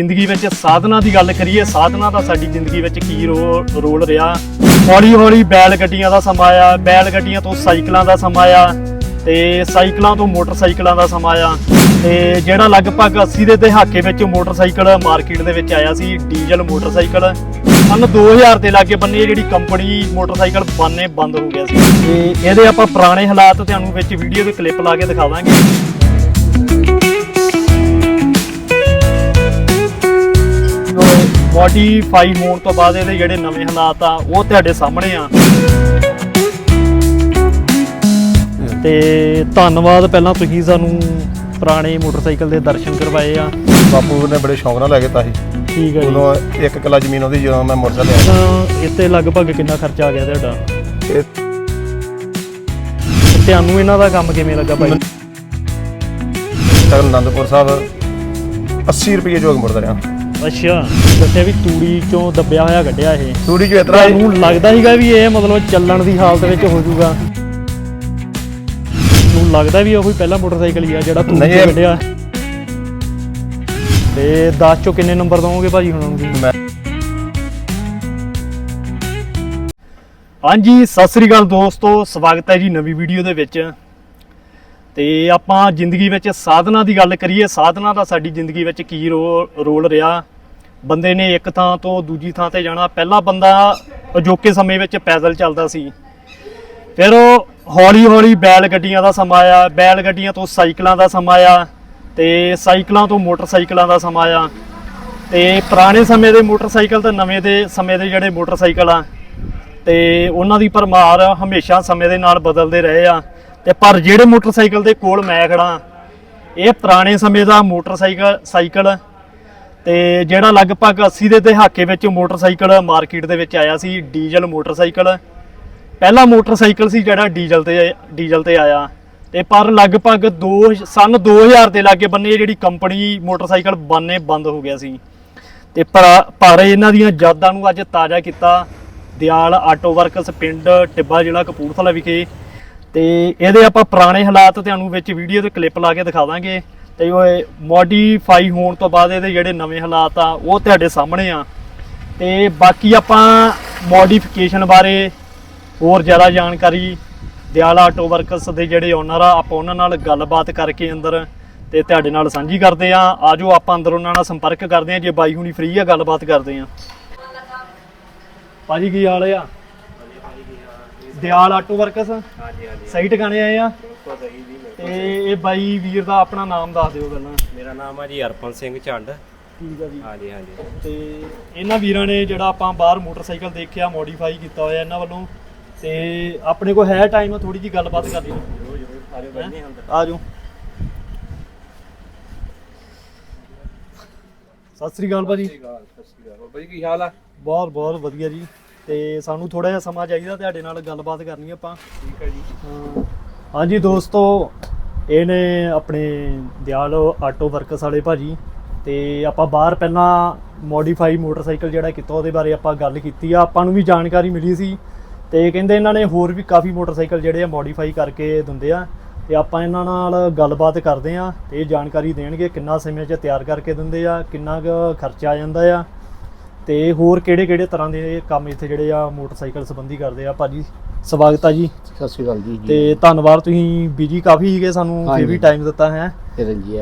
ਜ਼ਿੰਦਗੀ ਵਿੱਚ ਸਾਧਨਾ ਦੀ ਗੱਲ ਕਰੀਏ, ਸਾਧਨਾ ਦਾ ਸਾਡੀ ਜ਼ਿੰਦਗੀ ਵਿੱਚ ਕੀ ਰੋ- ਰੋਲ ਰਿਹਾ? ਹੌਲੀ ਹੌਲੀ ਬੈਲ ਗੱਡੀਆਂ ਦਾ ਸਮਾਂ ਆ ਬੈਲ ਗੱਡੀਆਂ ਤੋਂ ਸਾਈਕਲਾਂ ਦਾ ਸਮਾਂ ਆ ਤੇ ਸਾਈਕਲਾਂ ਤੋਂ ਮੋਟਰਸਾਈਕਲਾਂ ਦਾ ਸਮਾਂ ਆਇਆ ਤੇ ਜਿਹੜਾ ਲਗਭਗ 80 ਦੇ ਦਹਾਕੇ ਵਿੱਚ ਮੋਟਰਸਾਈਕਲ ਮਾਰਕੀਟ ਦੇ ਵਿੱਚ ਆਇਆ ਸੀ, ਡੀਜ਼ਲ ਮੋਟਰਸਾਈਕਲ। ਸਨ 2000 ਦੇ ਲਾਗੇ ਬੰਨੇ ਜਿਹੜੀ ਕੰਪਨੀ ਮੋਟਰਸਾਈਕਲ ਬਣਨੇ ਬੰਦ ਹੋ ਗਿਆ ਸੀ। ਤੇ ਇਹਦੇ ਆਪਾਂ ਪੁਰਾਣੇ ਹਾਲਾਤ ਤੁਹਾਨੂੰ ਵਿੱਚ ਵੀਡੀਓ ਦੇ ਕਲਿੱਪ ਲਾ ਕੇ ਦਿਖਾਵਾਂਗੇ। ਮੋਡੀਫਾਈ ਹੋਣ ਤੋਂ ਬਾਅਦ ਇਹਦੇ ਜਿਹੜੇ ਨਵੇਂ ਹਾਲਾਤ ਆ ਉਹ ਤੁਹਾਡੇ ਸਾਹਮਣੇ ਆ। ਤੇ ਧੰਨਵਾਦ ਪਹਿਲਾਂ ਤੁਸੀਂ ਸਾਨੂੰ ਪੁਰਾਣੇ ਮੋਟਰਸਾਈਕਲ ਦੇ ਦਰਸ਼ਨ ਕਰਵਾਏ ਆ। ਬਾਪੂ ਨੇ ਬੜੇ ਸ਼ੌਂਕ ਨਾਲ ਲੈ ਕੇ ਤਾ ਸੀ। ਠੀਕ ਹੈ ਜੀ। ਉਦੋਂ ਇੱਕ ਕਿੱਲਾ ਜ਼ਮੀਨ ਉਹਦੀ ਜਦੋਂ ਮੈਂ ਮੋਟਰਸਾਈਕਲ ਲਿਆ ਤਾਂ ਇੱਥੇ ਲਗਭਗ ਕਿੰਨਾ ਖਰਚਾ ਆ ਗਿਆ ਤੁਹਾਡਾ? ਇਹ ਤੇ ਤੁਹਾਨੂੰ ਇਹਨਾਂ ਦਾ ਕੰਮ ਕਿਵੇਂ ਲੱਗਾ ਭਾਈ? ਤੱਕ ਅਨੰਦਪੁਰ ਸਾਹਿਬ 80 ਰੁਪਏ ਜੋਗ ਮੁੜਦਾ ਰਿਹਾ। ਅੱਛਾ ਦੱਸਿਆ ਵੀ ਤੂੜੀ ਚੋਂ ਦੱਬਿਆ ਹੋਇਆ ਕੱਢਿਆ ਇਹ। ਤੂੜੀ ਚ ਇਤਰਾ ਤੁਹਾਨੂੰ ਲੱਗਦਾ ਸੀਗਾ ਵੀ ਇਹ ਮਤਲਬ ਚੱਲਣ ਦੀ ਹਾਲਤ ਵਿੱਚ ਹੋ ਜਾਊਗਾ। ਨੂੰ ਲੱਗਦਾ ਵੀ ਉਹੀ ਪਹਿਲਾ ਮੋਟਰਸਾਈਕਲ ਹੀ ਆ ਜਿਹੜਾ ਤੂੜੀ ਚੋਂ ਕੱਢਿਆ। ਤੇ 10 ਚੋਂ ਕਿੰਨੇ ਨੰਬਰ ਦਵੋਗੇ ਭਾਜੀ ਹੁਣ ਨੂੰ ਹਾਂਜੀ ਸਤਿ ਸ੍ਰੀ ਅਕਾਲ ਦੋਸਤੋ ਸਵਾਗਤ ਹੈ ਜੀ ਨਵੀਂ ਵੀਡੀਓ ਦੇ ਵਿੱਚ। ਤੇ ਆਪਾਂ ਜ਼ਿੰਦਗੀ ਵਿੱਚ ਸਾਧਨਾ ਦੀ ਗੱਲ ਕਰੀਏ, ਸਾਧਨਾ ਦਾ ਸਾਡੀ ਜ਼ਿੰਦਗੀ ਵਿੱਚ ਕੀ ਰੋ- ਰੋਲ ਰਿਹਾ। ਬੰਦੇ ਨੇ ਇੱਕ ਥਾਂ ਤੋਂ ਦੂਜੀ ਥਾਂ ਤੇ ਜਾਣਾ। ਪਹਿਲਾ ਬੰਦਾ ਅਜੋਕੇ ਸਮੇਂ ਵਿੱਚ ਪੈਦਲ ਚੱਲਦਾ ਸੀ। ਫਿਰ ਉਹ ਹੌਲੀ ਹੌਲੀ ਬੈਲ ਗੱਡੀਆਂ ਦਾ ਸਮਾਂ ਆ ਬੈਲ ਗੱਡੀਆਂ ਤੋਂ ਸਾਈਕਲਾਂ ਦਾ ਸਮਾਂ ਆ ਤੇ ਸਾਈਕਲਾਂ ਤੋਂ ਮੋਟਰਸਾਈਕਲਾਂ ਦਾ ਸਮਾਂ ਆ ਤੇ ਪੁਰਾਣੇ ਸਮੇਂ ਦੇ ਮੋਟਰਸਾਈਕਲ ਤੇ ਨਵੇਂ ਦੇ ਸਮੇਂ ਦੇ ਜਿਹੜੇ ਮੋਟਰਸਾਈਕਲ ਆ, ਤੇ ਉਹਨਾਂ ਦੀ ਪਰਮਾਰ ਹਮੇਸ਼ਾ ਸਮੇਂ ਦੇ ਨਾਲ ਬਦਲਦੇ ਰਹੇ ਆ। ਤੇ ਪਰ ਜਿਹੜੇ ਮੋਟਰਸਾਈਕਲ ਦੇ ਕੋਲ ਮੈਂ ਖੜਾ ਇਹ ਪੁਰਾਣੇ ਸਮੇਂ ਦਾ ਮੋਟਰਸਾਈਕਲ, ਸਾਈਕਲ ਤੇ ਜਿਹੜਾ ਲਗਭਗ 80 ਦੇ ਦਹਾਕੇ ਵਿੱਚ ਮੋਟਰਸਾਈਕਲ ਮਾਰਕੀਟ ਦੇ ਵਿੱਚ ਆਇਆ ਸੀ, ਡੀਜ਼ਲ ਮੋਟਰਸਾਈਕਲ। ਪਹਿਲਾ ਮੋਟਰਸਾਈਕਲ ਸੀ ਜਿਹੜਾ ਡੀਜ਼ਲ ਤੇ ਡੀਜ਼ਲ ਤੇ ਆਇਆ। ਤੇ ਪਰ ਲਗਭਗ 2 ਸਨ 2000 ਦੇ ਲਾਗੇ ਬੰਨੇ ਜਿਹੜੀ ਕੰਪਨੀ ਮੋਟਰਸਾਈਕਲ ਬਣਨੇ ਬੰਦ ਹੋ ਗਿਆ ਸੀ। ਤੇ ਪਰ ਪਰ ਇਹਨਾਂ ਦੀਆਂ ਯਾਦਾਂ ਨੂੰ ਅੱਜ ਤਾਜ਼ਾ ਕੀਤਾ ਦਿਆਲ ਆਟੋ ਵਰਕਸ ਪਿੰਡ ਟਿੱਬਾ ਜ਼ਿਲ੍ਹਾ ਕਪੂਰਥਲਾ ਵਿਖੇ ਤੇ ਇਹਦੇ ਆਪਾਂ ਪੁਰਾਣੇ ਹਾਲਾਤ ਤੁਹਾਨੂੰ ਵਿੱਚ ਵੀਡੀਓ ਤੇ ਕਲਿੱਪ ਲਾ ਕੇ ਦਿਖਾ ਦਾਂਗੇ। ਤੇ ਉਹ ਮੋਡੀਫਾਈ ਹੋਣ ਤੋਂ ਬਾਅਦ ਇਹਦੇ ਜਿਹੜੇ ਨਵੇਂ ਹਾਲਾਤ ਆ, ਉਹ ਤੁਹਾਡੇ ਸਾਹਮਣੇ ਆ। ਤੇ ਬਾਕੀ ਆਪਾਂ ਮੋਡੀਫਿਕੇਸ਼ਨ ਬਾਰੇ ਹੋਰ ਜ਼ਿਆਦਾ ਜਾਣਕਾਰੀ ਦਿਆਲ ਆਟੋ ਵਰਕਰਸ ਦੇ ਜਿਹੜੇ ਓਨਰ ਆ, ਆਪਾਂ ਉਹਨਾਂ ਨਾਲ ਗੱਲਬਾਤ ਕਰਕੇ ਅੰਦਰ ਤੇ ਤੁਹਾਡੇ ਨਾਲ ਸਾਂਝੀ ਕਰਦੇ ਆ। ਆਜੋ ਆਪਾਂ ਅੰਦਰ ਉਹਨਾਂ ਨਾਲ ਸੰਪਰਕ ਕਰਦੇ ਆ, ਜੇ ਬਾਈ ਹੁਣੀ ਫ੍ਰੀ ਆ, ਗੱਲਬਾਤ ਕਰਦੇ ਆ। ਭਾਜੀ, ਕੀ ਹਾਲ ਆ? Dayal auto works. ਹਾਂਜੀ ਹਾਂਜੀ। ਸਹੀ ਟਿਕਾਣੇ ਆਏ ਆ। ਬਿਲਕੁਲ ਸਹੀ ਜੀ ਬਿਲਕੁਲ। ਤੇ ਇਹ ਬਾਈ ਵੀਰ ਦਾ ਆਪਣਾ ਨਾਮ ਦੱਸ ਦਿਓ ਪਹਿਲਾਂ। ਮੇਰਾ ਨਾਮ ਹੈ ਜੀ ਹਰਪਨ ਸਿੰਘ ਝੰਡ। ਠੀਕ ਆ ਜੀ। ਹਾਂਜੀ ਹਾਂਜੀ। ਤੇ ਇਹਨਾਂ ਵੀਰਾਂ ਨੇ ਜਿਹੜਾ ਆਪਾਂ ਬਾਹਰ ਮੋਟਰਸਾਈਕਲ ਦੇਖਿਆ ਮੋਡੀਫਾਈ ਕੀਤਾ ਹੋਇਆ ਇਹਨਾਂ ਵੱਲੋਂ। ਤੇ ਆਪਣੇ ਕੋਲ ਹੈ ਟਾਈਮ ਥੋੜੀ ਜੀ ਗੱਲਬਾਤ ਕਰ ਲਈ ਜਰੂਰ ਜਰੂਰ। ਆਜੋ ਬੈਠਨੇ ਹੁਣ ਆ ਜਾਓ। ਸਤਿ ਸ੍ਰੀ ਅਕਾਲ ਭਾਜੀ ਕੀ ਹਾਲ ਆ? ਬਹੁਤ ਬਹੁਤ ਵਧੀਆ ਜੀ। ਤੇ ਸਾਨੂੰ ਥੋੜਾ ਜਿਹਾ ਸਮਾਂ ਚਾਹੀਦਾ ਤੁਹਾਡੇ ਨਾਲ ਗੱਲਬਾਤ ਕਰਨੀ ਆਪਾਂ। ਠੀਕ ਹੈ ਜੀ। ਹਾਂ। ਹਾਂਜੀ ਦੋਸਤੋ ਇਹ ਨੇ ਆਪਣੇ ਦਿਆਲ ਆਟੋ ਵਰਕਸ ਵਾਲੇ ਭਾਜੀ ਤੇ ਆਪਾਂ ਬਾਹਰ ਪਹਿਲਾਂ ਮੋਡੀਫਾਈ ਮੋਟਰਸਾਈਕਲ ਜਿਹੜਾ ਕੀਤਾ ਉਹਦੇ ਬਾਰੇ ਆਪਾਂ ਗੱਲ ਕੀਤੀ ਆ। ਆਪਾਂ ਨੂੰ ਵੀ ਜਾਣਕਾਰੀ ਮਿਲੀ ਸੀ ਤੇ ਕਹਿੰਦੇ ਇਹਨਾਂ ਨੇ ਹੋਰ ਵੀ ਕਾਫੀ ਮੋਟਰਸਾਈਕਲ ਜਿਹੜੇ ਆ ਮੋਡੀਫਾਈ ਕਰਕੇ ਦਿੰਦੇ ਆ। ਤੇ ਆਪਾਂ ਇਹਨਾਂ ਨਾਲ ਗੱਲਬਾਤ ਕਰਦੇ ਆ ਤੇ ਇਹ ਜਾਣਕਾਰੀ ਦੇਣਗੇ ਕਿੰਨਾ ਸਮੇਂ 'ਚ ਤਿਆਰ ਕਰਕੇ ਦਿੰਦੇ ਆ ਕਿੰਨਾ ਕੁ ਖਰਚਾ ਆ ਜਾਂਦਾ ਆ। ਤੇ ਹੋਰ ਕਿਹੜੇ ਕਿਹੜੇ ਤਰ੍ਹਾਂ ਦੇ ਕੰਮ ਇੱਥੇ ਜਿਹੜੇ ਆ ਮੋਟਰਸਾਈਕਲ ਸੰਬੰਧੀ ਕਰਦੇ ਆ? ਭਾਜੀ ਸਵਾਗਤ ਆ ਜੀ। ਸਤਿ ਸ਼੍ਰੀ ਅਕਾਲ ਜੀ ਤੇ ਧੰਨਵਾਦ ਤੁਸੀਂ ਬਿਜ਼ੀ ਕਾਫੀ ਸੀਗੇ ਸਾਨੂੰ ਫਿਰ ਵੀ। ਟਾਈਮ ਦਿੱਤਾ ਹੈ।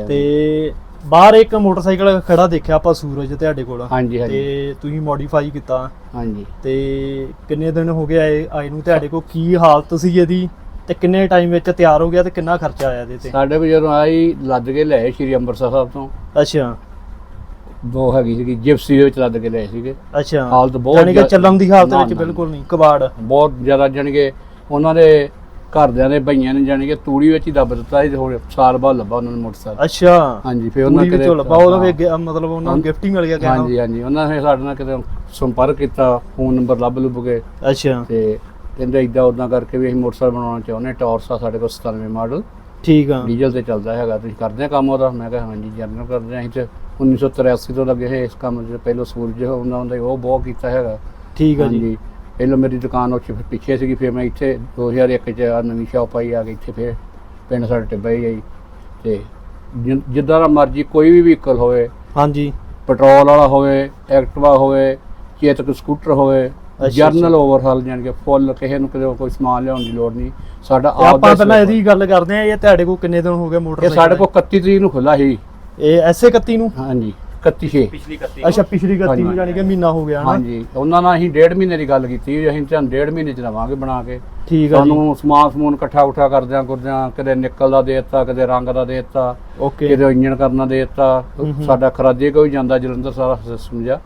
ਤੇ ਬਾਹਰ ਇੱਕ ਮੋਟਰਸਾਈਕਲ ਖੜਾ ਦੇਖਿਆ ਆਪਾਂ ਸੂਰਜ ਤੁਹਾਡੇ ਕੋਲ। ਹਾਂਜੀ ਹਾਂਜੀ। ਤੇ ਤੁਸੀਂ ਮੋਡੀਫਾਈ ਕੀਤਾ। ਹਾਂਜੀ। ਤੇ ਕਿੰਨੇ ਦਿਨ ਹੋ ਗਏ ਆਏ ਆਏ ਨੂੰ ਤੁਹਾਡੇ ਕੋਲ? ਕੀ ਹਾਲਤ ਸੀ ਇਹਦੀ? ਤੇ ਕਿੰਨੇ ਟਾਈਮ ਵਿੱਚ ਤਿਆਰ ਹੋ ਗਿਆ ਤੇ ਕਿੰਨਾ ਖਰਚਾ ਆਇਆ ਇਹਦੇ ਤੇ? ਸਾਡੇ ਵੀ ਜਦੋਂ ਆਈ ਲੱਦ ਕੇ ਲਏ ਸ਼੍ਰੀ ਅੰਮ੍ਰਿਤਸਰ ਸਾਹਿਬ ਤੋਂ। ਅੱਛਾ। ਦੋ ਹੈਗੀ ਸੀਗੀ ਜਿਪਸੀ ਦੇ ਵਿੱਚ ਲੱਦ ਕੇ ਲਏ ਸੀਗੇ। ਅੱਛਾ। ਹਾਲਤ ਬਹੁਤ ਯਾਨੀ ਕਿ ਜ਼ਿਆ- ਚੱਲਣ ਦੀ ਹਾਲਤ ਨਾ, ਵਿੱਚ ਨਾ। ਬਿਲਕੁਲ ਨਹੀਂ ਕਬਾੜ। ਬਹੁਤ ਜ਼ਿਆਦਾ ਜਾਣੀ ਕਿ ਉਹਨਾਂ ਦੇ ਘਰਦਿਆਂ ਦੇ ਭਈਆਂ ਨੇ ਜਾਣੀ ਕਿ ਤੂੜੀ ਵਿੱਚ ਹੀ ਦੱਬ ਦਿੱਤਾ ਸੀ ਤੇ ਹੁਣ ਸਾਲ ਬਾਅਦ ਲੱਭਾ ਉਹਨਾਂ ਨੂੰ ਮੋਟਰਸਾਈਕਲ। ਅੱਛਾ। ਹਾਂਜੀ ਫਿਰ ਉਹਨਾਂ ਵਿੱਚੋਂ ਲੱਭਾ ਉਹਦਾ ਵੀ ਮਤਲਬ ਉਹਨਾਂ ਨੂੰ। ਗਿਫਟ ਹੀ ਮਿਲ ਗਿਆ ਕਹਿੰਦਾ ਹਾਂਜੀ ਹਾਂਜੀ ਉਹਨਾਂ ਨੇ ਸਾਡੇ ਨਾਲ ਕਿਤੇ ਸੰਪਰਕ ਕੀਤਾ ਫੋਨ ਨੰਬਰ ਲੱਭ ਲੁੱਭ ਕੇ। ਅੱਛਾ। ਤੇ ਕਹਿੰਦੇ ਇਦਾਂ ਉਦਾਂ ਕਰਕੇ ਵੀ ਅਸੀਂ ਮੋਟਰਸਾਈਕਲ ਬਣਾਉਣਾ ਚਾਹੁੰਦੇ ਟੌਰਸ ਆ ਸਾਡੇ ਕੋਲ 97 ਮਾਡਲ। ਠੀਕ ਆ। ਡੀਜ਼ਲ ਤੇ ਚੱਲਦਾ ਹੈਗਾ ਤੁਸੀਂ ਕਰਦੇ ਆ ਕੰਮ ਉਹਦਾ? ਮੈਂ ਕਿਹਾ ਹਾਂਜੀ ਜਰਨਲ ਕਰਦੇ ਆ ਅਸੀਂ ਤੇ 1983 ਤੋਂ ਲੱਗੇ ਹੋਏ ਇਸ ਕੰਮ 'ਚ ਪਹਿਲਾਂ ਸੂਰਜ ਹੁੰਦਾ ਹੁੰਦਾ ਉਹ ਬਹੁਤ ਕੀਤਾ ਹੈਗਾ। ਠੀਕ ਆ ਜੀ। ਹਾਂਜੀ। ਪਹਿਲਾਂ ਮੇਰੀ ਦੁਕਾਨ ਉੱਥੇ ਫਿਰ ਪਿੱਛੇ ਸੀਗੀ ਫਿਰ ਮੈਂ ਇੱਥੇ 2001 ਚ ਆਹ ਨਵੀਂ ਸ਼ਾਪ ਆਈ ਆ ਕੇ ਇੱਥੇ ਫਿਰ ਪਿੰਡ ਸਾਡੇ ਟਿੱਬਾ ਹੀ ਆਈ। ਤੇ ਜਿ- ਜਿੱਦਾਂ ਦਾ ਮਰਜ਼ੀ ਕੋਈ ਵੀ ਵਹੀਕਲ ਹੋਵੇ ਹਾਂਜੀ। ਪੈਟਰੋਲ ਵਾਲਾ ਹੋਵੇ ਐਕਟਿਵਾ ਹੋਵੇ ਚੇਤਕ ਸਕੂਟਰ ਹੋਵੇ ਜਰਨਲ ਓਵਰਹਾਲ ਜਾਣੀ ਕਿ ਫੁੱਲ ਕਿਸੇ ਨੂੰ ਕਿਤੇ ਕੋਈ ਸਮਾਨ ਲਿਆਉਣ ਦੀ ਲੋੜ ਨਹੀਂ। ਸਾਡਾ ਤੇ ਆਪ ਆਪਾਂ ਪਹਿਲਾਂ ਇਹਦੀ ਗੱਲ ਕਰਦੇ ਆ ਇਹ ਤੁਹਾਡੇ ਕੋਲ ਕਿੰਨੇ ਦਿਨ ਹੋ ਗਏ ਇਹ ਮੋਟਰਸਾਈਕਲ ਸਾਡੇ ਕੋਲ 31 ਤਰੀਕ ਨੂੰ ਖੁੱਲਾ ਸੀ। ਇਹ ਐਸੇ 31 ਨੂੰ? ਹਾਂਜੀ। 31 ਛੇ। ਪਿਛਲੀ ਕੱਤੀ ਅੱਛਾ ਪਿਛਲੀ 31 ਨੂੰ। ਜਾਨੀ ਕਿ ਮਹੀਨਾ ਹੋ ਗਿਆ ਹਾਂਜੀ। ਉਹਨਾਂ ਨਾਲ ਅਸੀਂ ਡੇਢ ਮਹੀਨੇ ਦੀ ਗੱਲ ਕੀਤੀ ਅਸੀਂ ਤੁਹਾਨੂੰ ਡੇਢ ਮਹੀਨੇ ਚ ਲਵਾਂਗੇ ਬਣਾ ਕੇ। ਠੀਕ ਆ ਜੀ। ਸਾਨੂੰ ਸਮਾਨ ਸਮੂਨ ਇਕੱਠਾ ਉਠਾ ਕਰਦਿਆਂ ਕਰਦਿਆਂ ਕਦੇ ਨਿਕਲ ਦਾ ਦੇ ਦਿੱਤਾ ਕਦੇ ਰੰਗ ਦਾ ਦੇ ਦਿੱਤਾ ਓਕੇ। ਕਿਤੇ ਇੰਜਣ ਕਰਨਾ ਦੇ ਦਿੱਤਾ। ਸਾਡਾ ਖਰਾਜੇ ਕੋਈ ਜਾਂਦਾ ਜਲੰਧਰ ਸਾਰਾ ਸਿਸਟਮ ਤੇ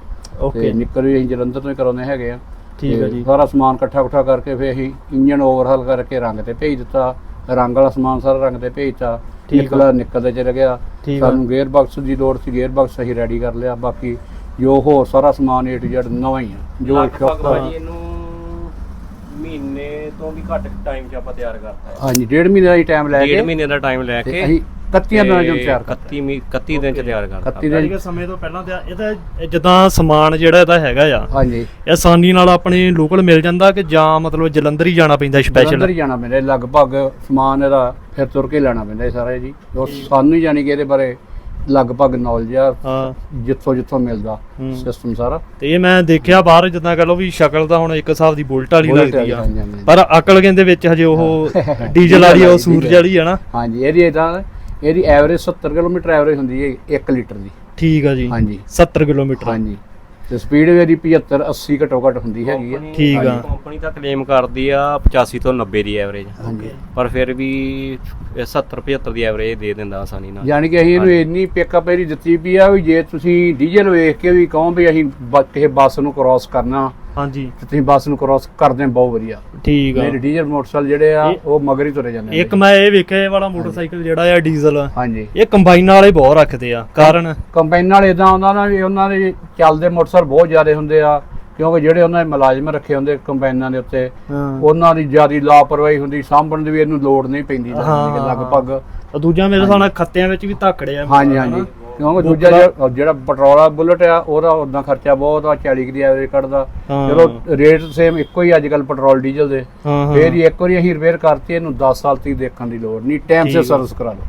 ਓਕੇ। ਨਿਕਲ ਵੀ ਅਸੀਂ ਜਲੰਧਰ ਤੋਂ ਹੀ ਕਰਾਉਂਦੇ ਹੈਗੇ ਆ। ਠੀਕ ਆ ਤੇ ਜੀ। ਸਾਰਾ ਸਮਾਨ ਇਕੱਠਾ ਉਠਾ ਕਰਕੇ ਫਿਰ ਅਸੀਂ ਇੰਜਨ ਓਵਰਹਾਲ ਕਰਕੇ ਰੰਗ ਤੇ ਭੇਜ ਦਿੱਤਾ। ਰੰਗ ਵਾਲਾ ਸਮਾਨ ਸਾਰਾ ਰੰਗ ਤੇ ਭੇਜਤਾ ਠੀਕ ਆ। ਨਿਕਲ ਨਿਕਲ ਤੇ ਚਲ ਗਿਆ ਠੀਕ ਆ। ਸਾਨੂੰ ਗੇਅਰ ਬਾਕਸ ਦੀ ਲੋੜ ਸੀ ਗੇਅਰ ਬਾਕਸ ਅਸੀਂ ਰੈਡੀ ਕਰ ਲਿਆ ਬਾਕੀ ਜੋ ਹੋਰ ਸਾਰਾ ਸਮਾਨ to Z ਨਵਾਂ ਹੀ ਆ ਜੋ ਲਗਭਗ ਸ਼ੌਕ ਭਾਜੀ ਇਹਨੂੰ ਮਹੀਨੇ ਤੋਂ ਵੀ ਘੱਟ ਟਾਈਮ 'ਚ ਆਪਾਂ ਤਿਆਰ ਕਰਤਾ ਹੈ ਹਾਂਜੀ ਡੇਢ ਮਹੀਨੇ ਦਾ ਹੀ ਟਾਈਮ ਲੈ ਡੇਢ ਕੇ ਮਹੀਨੇ ਦਾ ਟਾਈਮ ਲੈ ਤੇ ਕੇ ਅਸੀਂ 31 ਦਿਨਾਂ ਚ ਤਿਆਰ ਕਰ 31 ਮੀ 31 ਦਿਨ 'ਚ ਤਿਆਰ ਕਰਤਾ। 31 ਜਾਨੀ ਦਿਨ ਕਿ ਸਮੇਂ ਤੋਂ ਪਹਿਲਾਂ ਤੇ ਇਹਦਾ ਇਹ ਜਿੱਦਾਂ ਸਮਾਨ ਜਿਹੜਾ ਇਹਦਾ ਹੈਗਾ ਆ। ਹਾਂਜੀ। ਇਹ ਆਸਾਨੀ ਨਾਲ ਆਪਣੇ ਲੋਕਲ ਮਿਲ ਜਾਂਦਾ ਕਿ ਜਾਂ ਮਤਲਬ ਜਲੰਧਰ ਹੀ ਜਾਣਾ ਪੈਂਦਾ ਜਲੰਧਰ ਸਪੈਸ਼ਲ ਹੀ ਜਾਣਾ ਪੈਂਦਾ। ਲਗਭਗ ਸਮਾਨ ਇਹਦਾ ਫਿਰ ਤੁਰ ਕੇ ਲੈਣਾ ਪੈਂਦਾ ਇਹ ਸਾਰਾ ਜੀ। ਉਹ ਸਾਨੂੰ ਹੀ ਜਾਣੀ ਕਿ ਇਹਦੇ ਬਾਰੇ ਲਗਭਗ ਨੌਲੇਜ ਆ ਹਾਂ। ਜਿੱਥੋਂ ਜਿੱਥੋਂ ਮਿਲਦਾ। ਸਿਸਟਮ ਸਾਰਾ। ਤੇ ਇਹ ਮੈਂ ਦੇਖਿਆ ਬਾਹਰ ਜਿੱਦਾਂ ਕਹ ਲਓ ਵੀ ਸ਼ਕਲ ਤਾਂ ਹੁਣ ਇੱਕ ਹਿਸਾਬ ਦੀ ਬੁਲਟ ਵਾਲੀ ਲੱਗਦੀ ਆ। ਪਰ ਅਕਲ ਕਹਿੰਦੇ ਵਿੱਚ ਹਜੇ ਉਹ ਡੀਜ਼ਲ ਵਾਲੀ ਉਹ ਸੂਰਜ ਵਾਲੀ ਆ ਨਾ। ਹਾਂਜੀ ਇਹਦੀ ਇਦਾਂ ਇਹਦੀ ਐਵਰੇਜ 70 ਕਿਲੋਮੀਟਰ ਐਵਰੇਜ ਹੁੰਦੀ ਹੈ 1 ਲੀਟਰ ਦੀ। ਠੀਕ ਆ ਜੀ। ਹਾਂਜੀ। 70 ਕਿਲੋਮੀਟਰ। ਹਾਂਜੀ। ਤੇ ਸਪੀਡ ਵੀ ਇਹਦੀ 75 80 ਘੱਟੋ ਘੱਟ ਹੁੰਦੀ ਹੈਗੀ ਆ ਠੀਕ ਆ। ਕੰਪਨੀ ਤਾਂ ਕਲੇਮ ਕਰਦੀ ਆ 85 ਤੋਂ 90 ਦੀ ਐਵਰੇਜ ਹਾਂਜੀ। ਪਰ ਫਿਰ ਵੀ ਇਹ 70 75 ਦੀ ਐਵਰੇਜ ਦੇ ਦਿੰਦਾ ਆਸਾਨੀ ਨਾਲ। ਯਾਨੀ ਕਿ ਅਸੀਂ ਇਹਨੂੰ ਇੰਨੀ ਪਿਕਅਪ ਇਹਦੀ ਦਿੱਤੀ ਵੀ ਆ ਵੀ ਜੇ ਤੁਸੀਂ ਡੀਜ਼ਲ ਵੇਖ ਕੇ ਵੀ ਕਹੋ ਵੀ ਅਸੀਂ ਕਿਸੇ ਬੱਸ ਨੂੰ ਕ੍ਰਾਸ ਕਰਨਾ ਹਾਂਜੀ। ਤੇ ਤੁਸੀਂ ਬੱਸ ਨੂੰ ਕ੍ਰਾਸ ਕਰਦੇ ਬਹੁਤ ਵਧੀਆ। ਠੀਕ ਆ। ਮੇਰੇ ਡੀਜ਼ਲ ਮੋਟਰਸਾਈਕਲ ਜਿਹੜੇ ਆ ਉਹ ਮਗਰ ਹੀ ਤੁਰੇ ਜਾਂਦੇ ਇੱਕ ਮੈਂ ਇਹ ਵੇਖਿਆ ਇਹ ਵਾਲਾ ਮੋਟਰਸਾਈਕਲ ਜਿਹੜਾ ਆ ਡੀਜ਼ਲ। ਹਾਂਜੀ। ਇਹ ਕੰਬਾਈਨ ਵਾਲੇ ਬਹੁਤ ਰੱਖਦੇ ਆ ਕਾਰਨ? ਕੰਬਾਈਨ ਨਾਲ ਇਦਾਂ ਉਹਨਾਂ ਨਾਲ ਵੀ ਉਹਨਾਂ ਦੇ ਚੱਲਦੇ ਮੋਟਰਸਾਈਕਲ ਬਹੁਤ ਜ਼ਿਆਦਾ ਹੁੰਦੇ ਆ ਕਿਉਂਕਿ ਜਿਹੜੇ ਉਹਨਾਂ ਦੇ ਮੁਲਾਜ਼ਮ ਰੱਖੇ ਹੁੰਦੇ ਕੰਬਾਈਨਾਂ ਦੇ ਉੱਤੇ ਉਹਨਾਂ ਦੀ ਜਿਆਦੀ ਲਾਪਰਵਾਹੀ ਹੁੰਦੀ ਸਾਂਭਣ ਦੀ ਵੀ ਇਹਨੂੰ ਲੋੜ ਨਹੀਂ ਪੈਂਦੀ ਲਗਭਗ। ਦੂਜਾ ਮੇਰੇ ਨਾਲ ਖੱਤਿਆਂ ਵਿੱਚ ਵੀ ਧਾਕੜੇ ਆ ਹਾਂਜੀ ਹਾਂਜੀ। ਕਿਉਂਕਿ ਦੂਜਾ ਜਿਹੜਾ- ਜਿਹੜਾ ਪੈਟਰੋਲ ਵਾਲਾ ਬੁਲਟ ਆ ਉਹਦਾ ਉਦਾਂ ਖਰਚਾ ਬਹੁਤ ਆ 40 ਕੁ ਦੀ ਐਵਰੇਜ ਕੱਢਦਾ। ਹਾਂ। ਚਲੋ ਰੇਟ ਸੇਮ ਇੱਕੋ ਹੀ ਅੱਜ ਕੱਲ ਪੈਟਰੋਲ ਡੀਜ਼ਲ ਦੇ। ਹਾਂ ਹਾਂ। ਫੇਰ ਹੀ ਇੱਕ ਵਾਰੀ ਅਸੀਂ ਰਿਪੇਅਰ ਕਰਤੀ ਇਹਨੂੰ 10 ਸਾਲ ਤੱਕ ਦੇਖਣ ਦੀ ਲੋੜ ਨਹੀਂ ਟਾਈਮ ਠੀਕ ਸੇ ਆ। ਸਰਵਿਸ ਕਰਾ ਲਓ।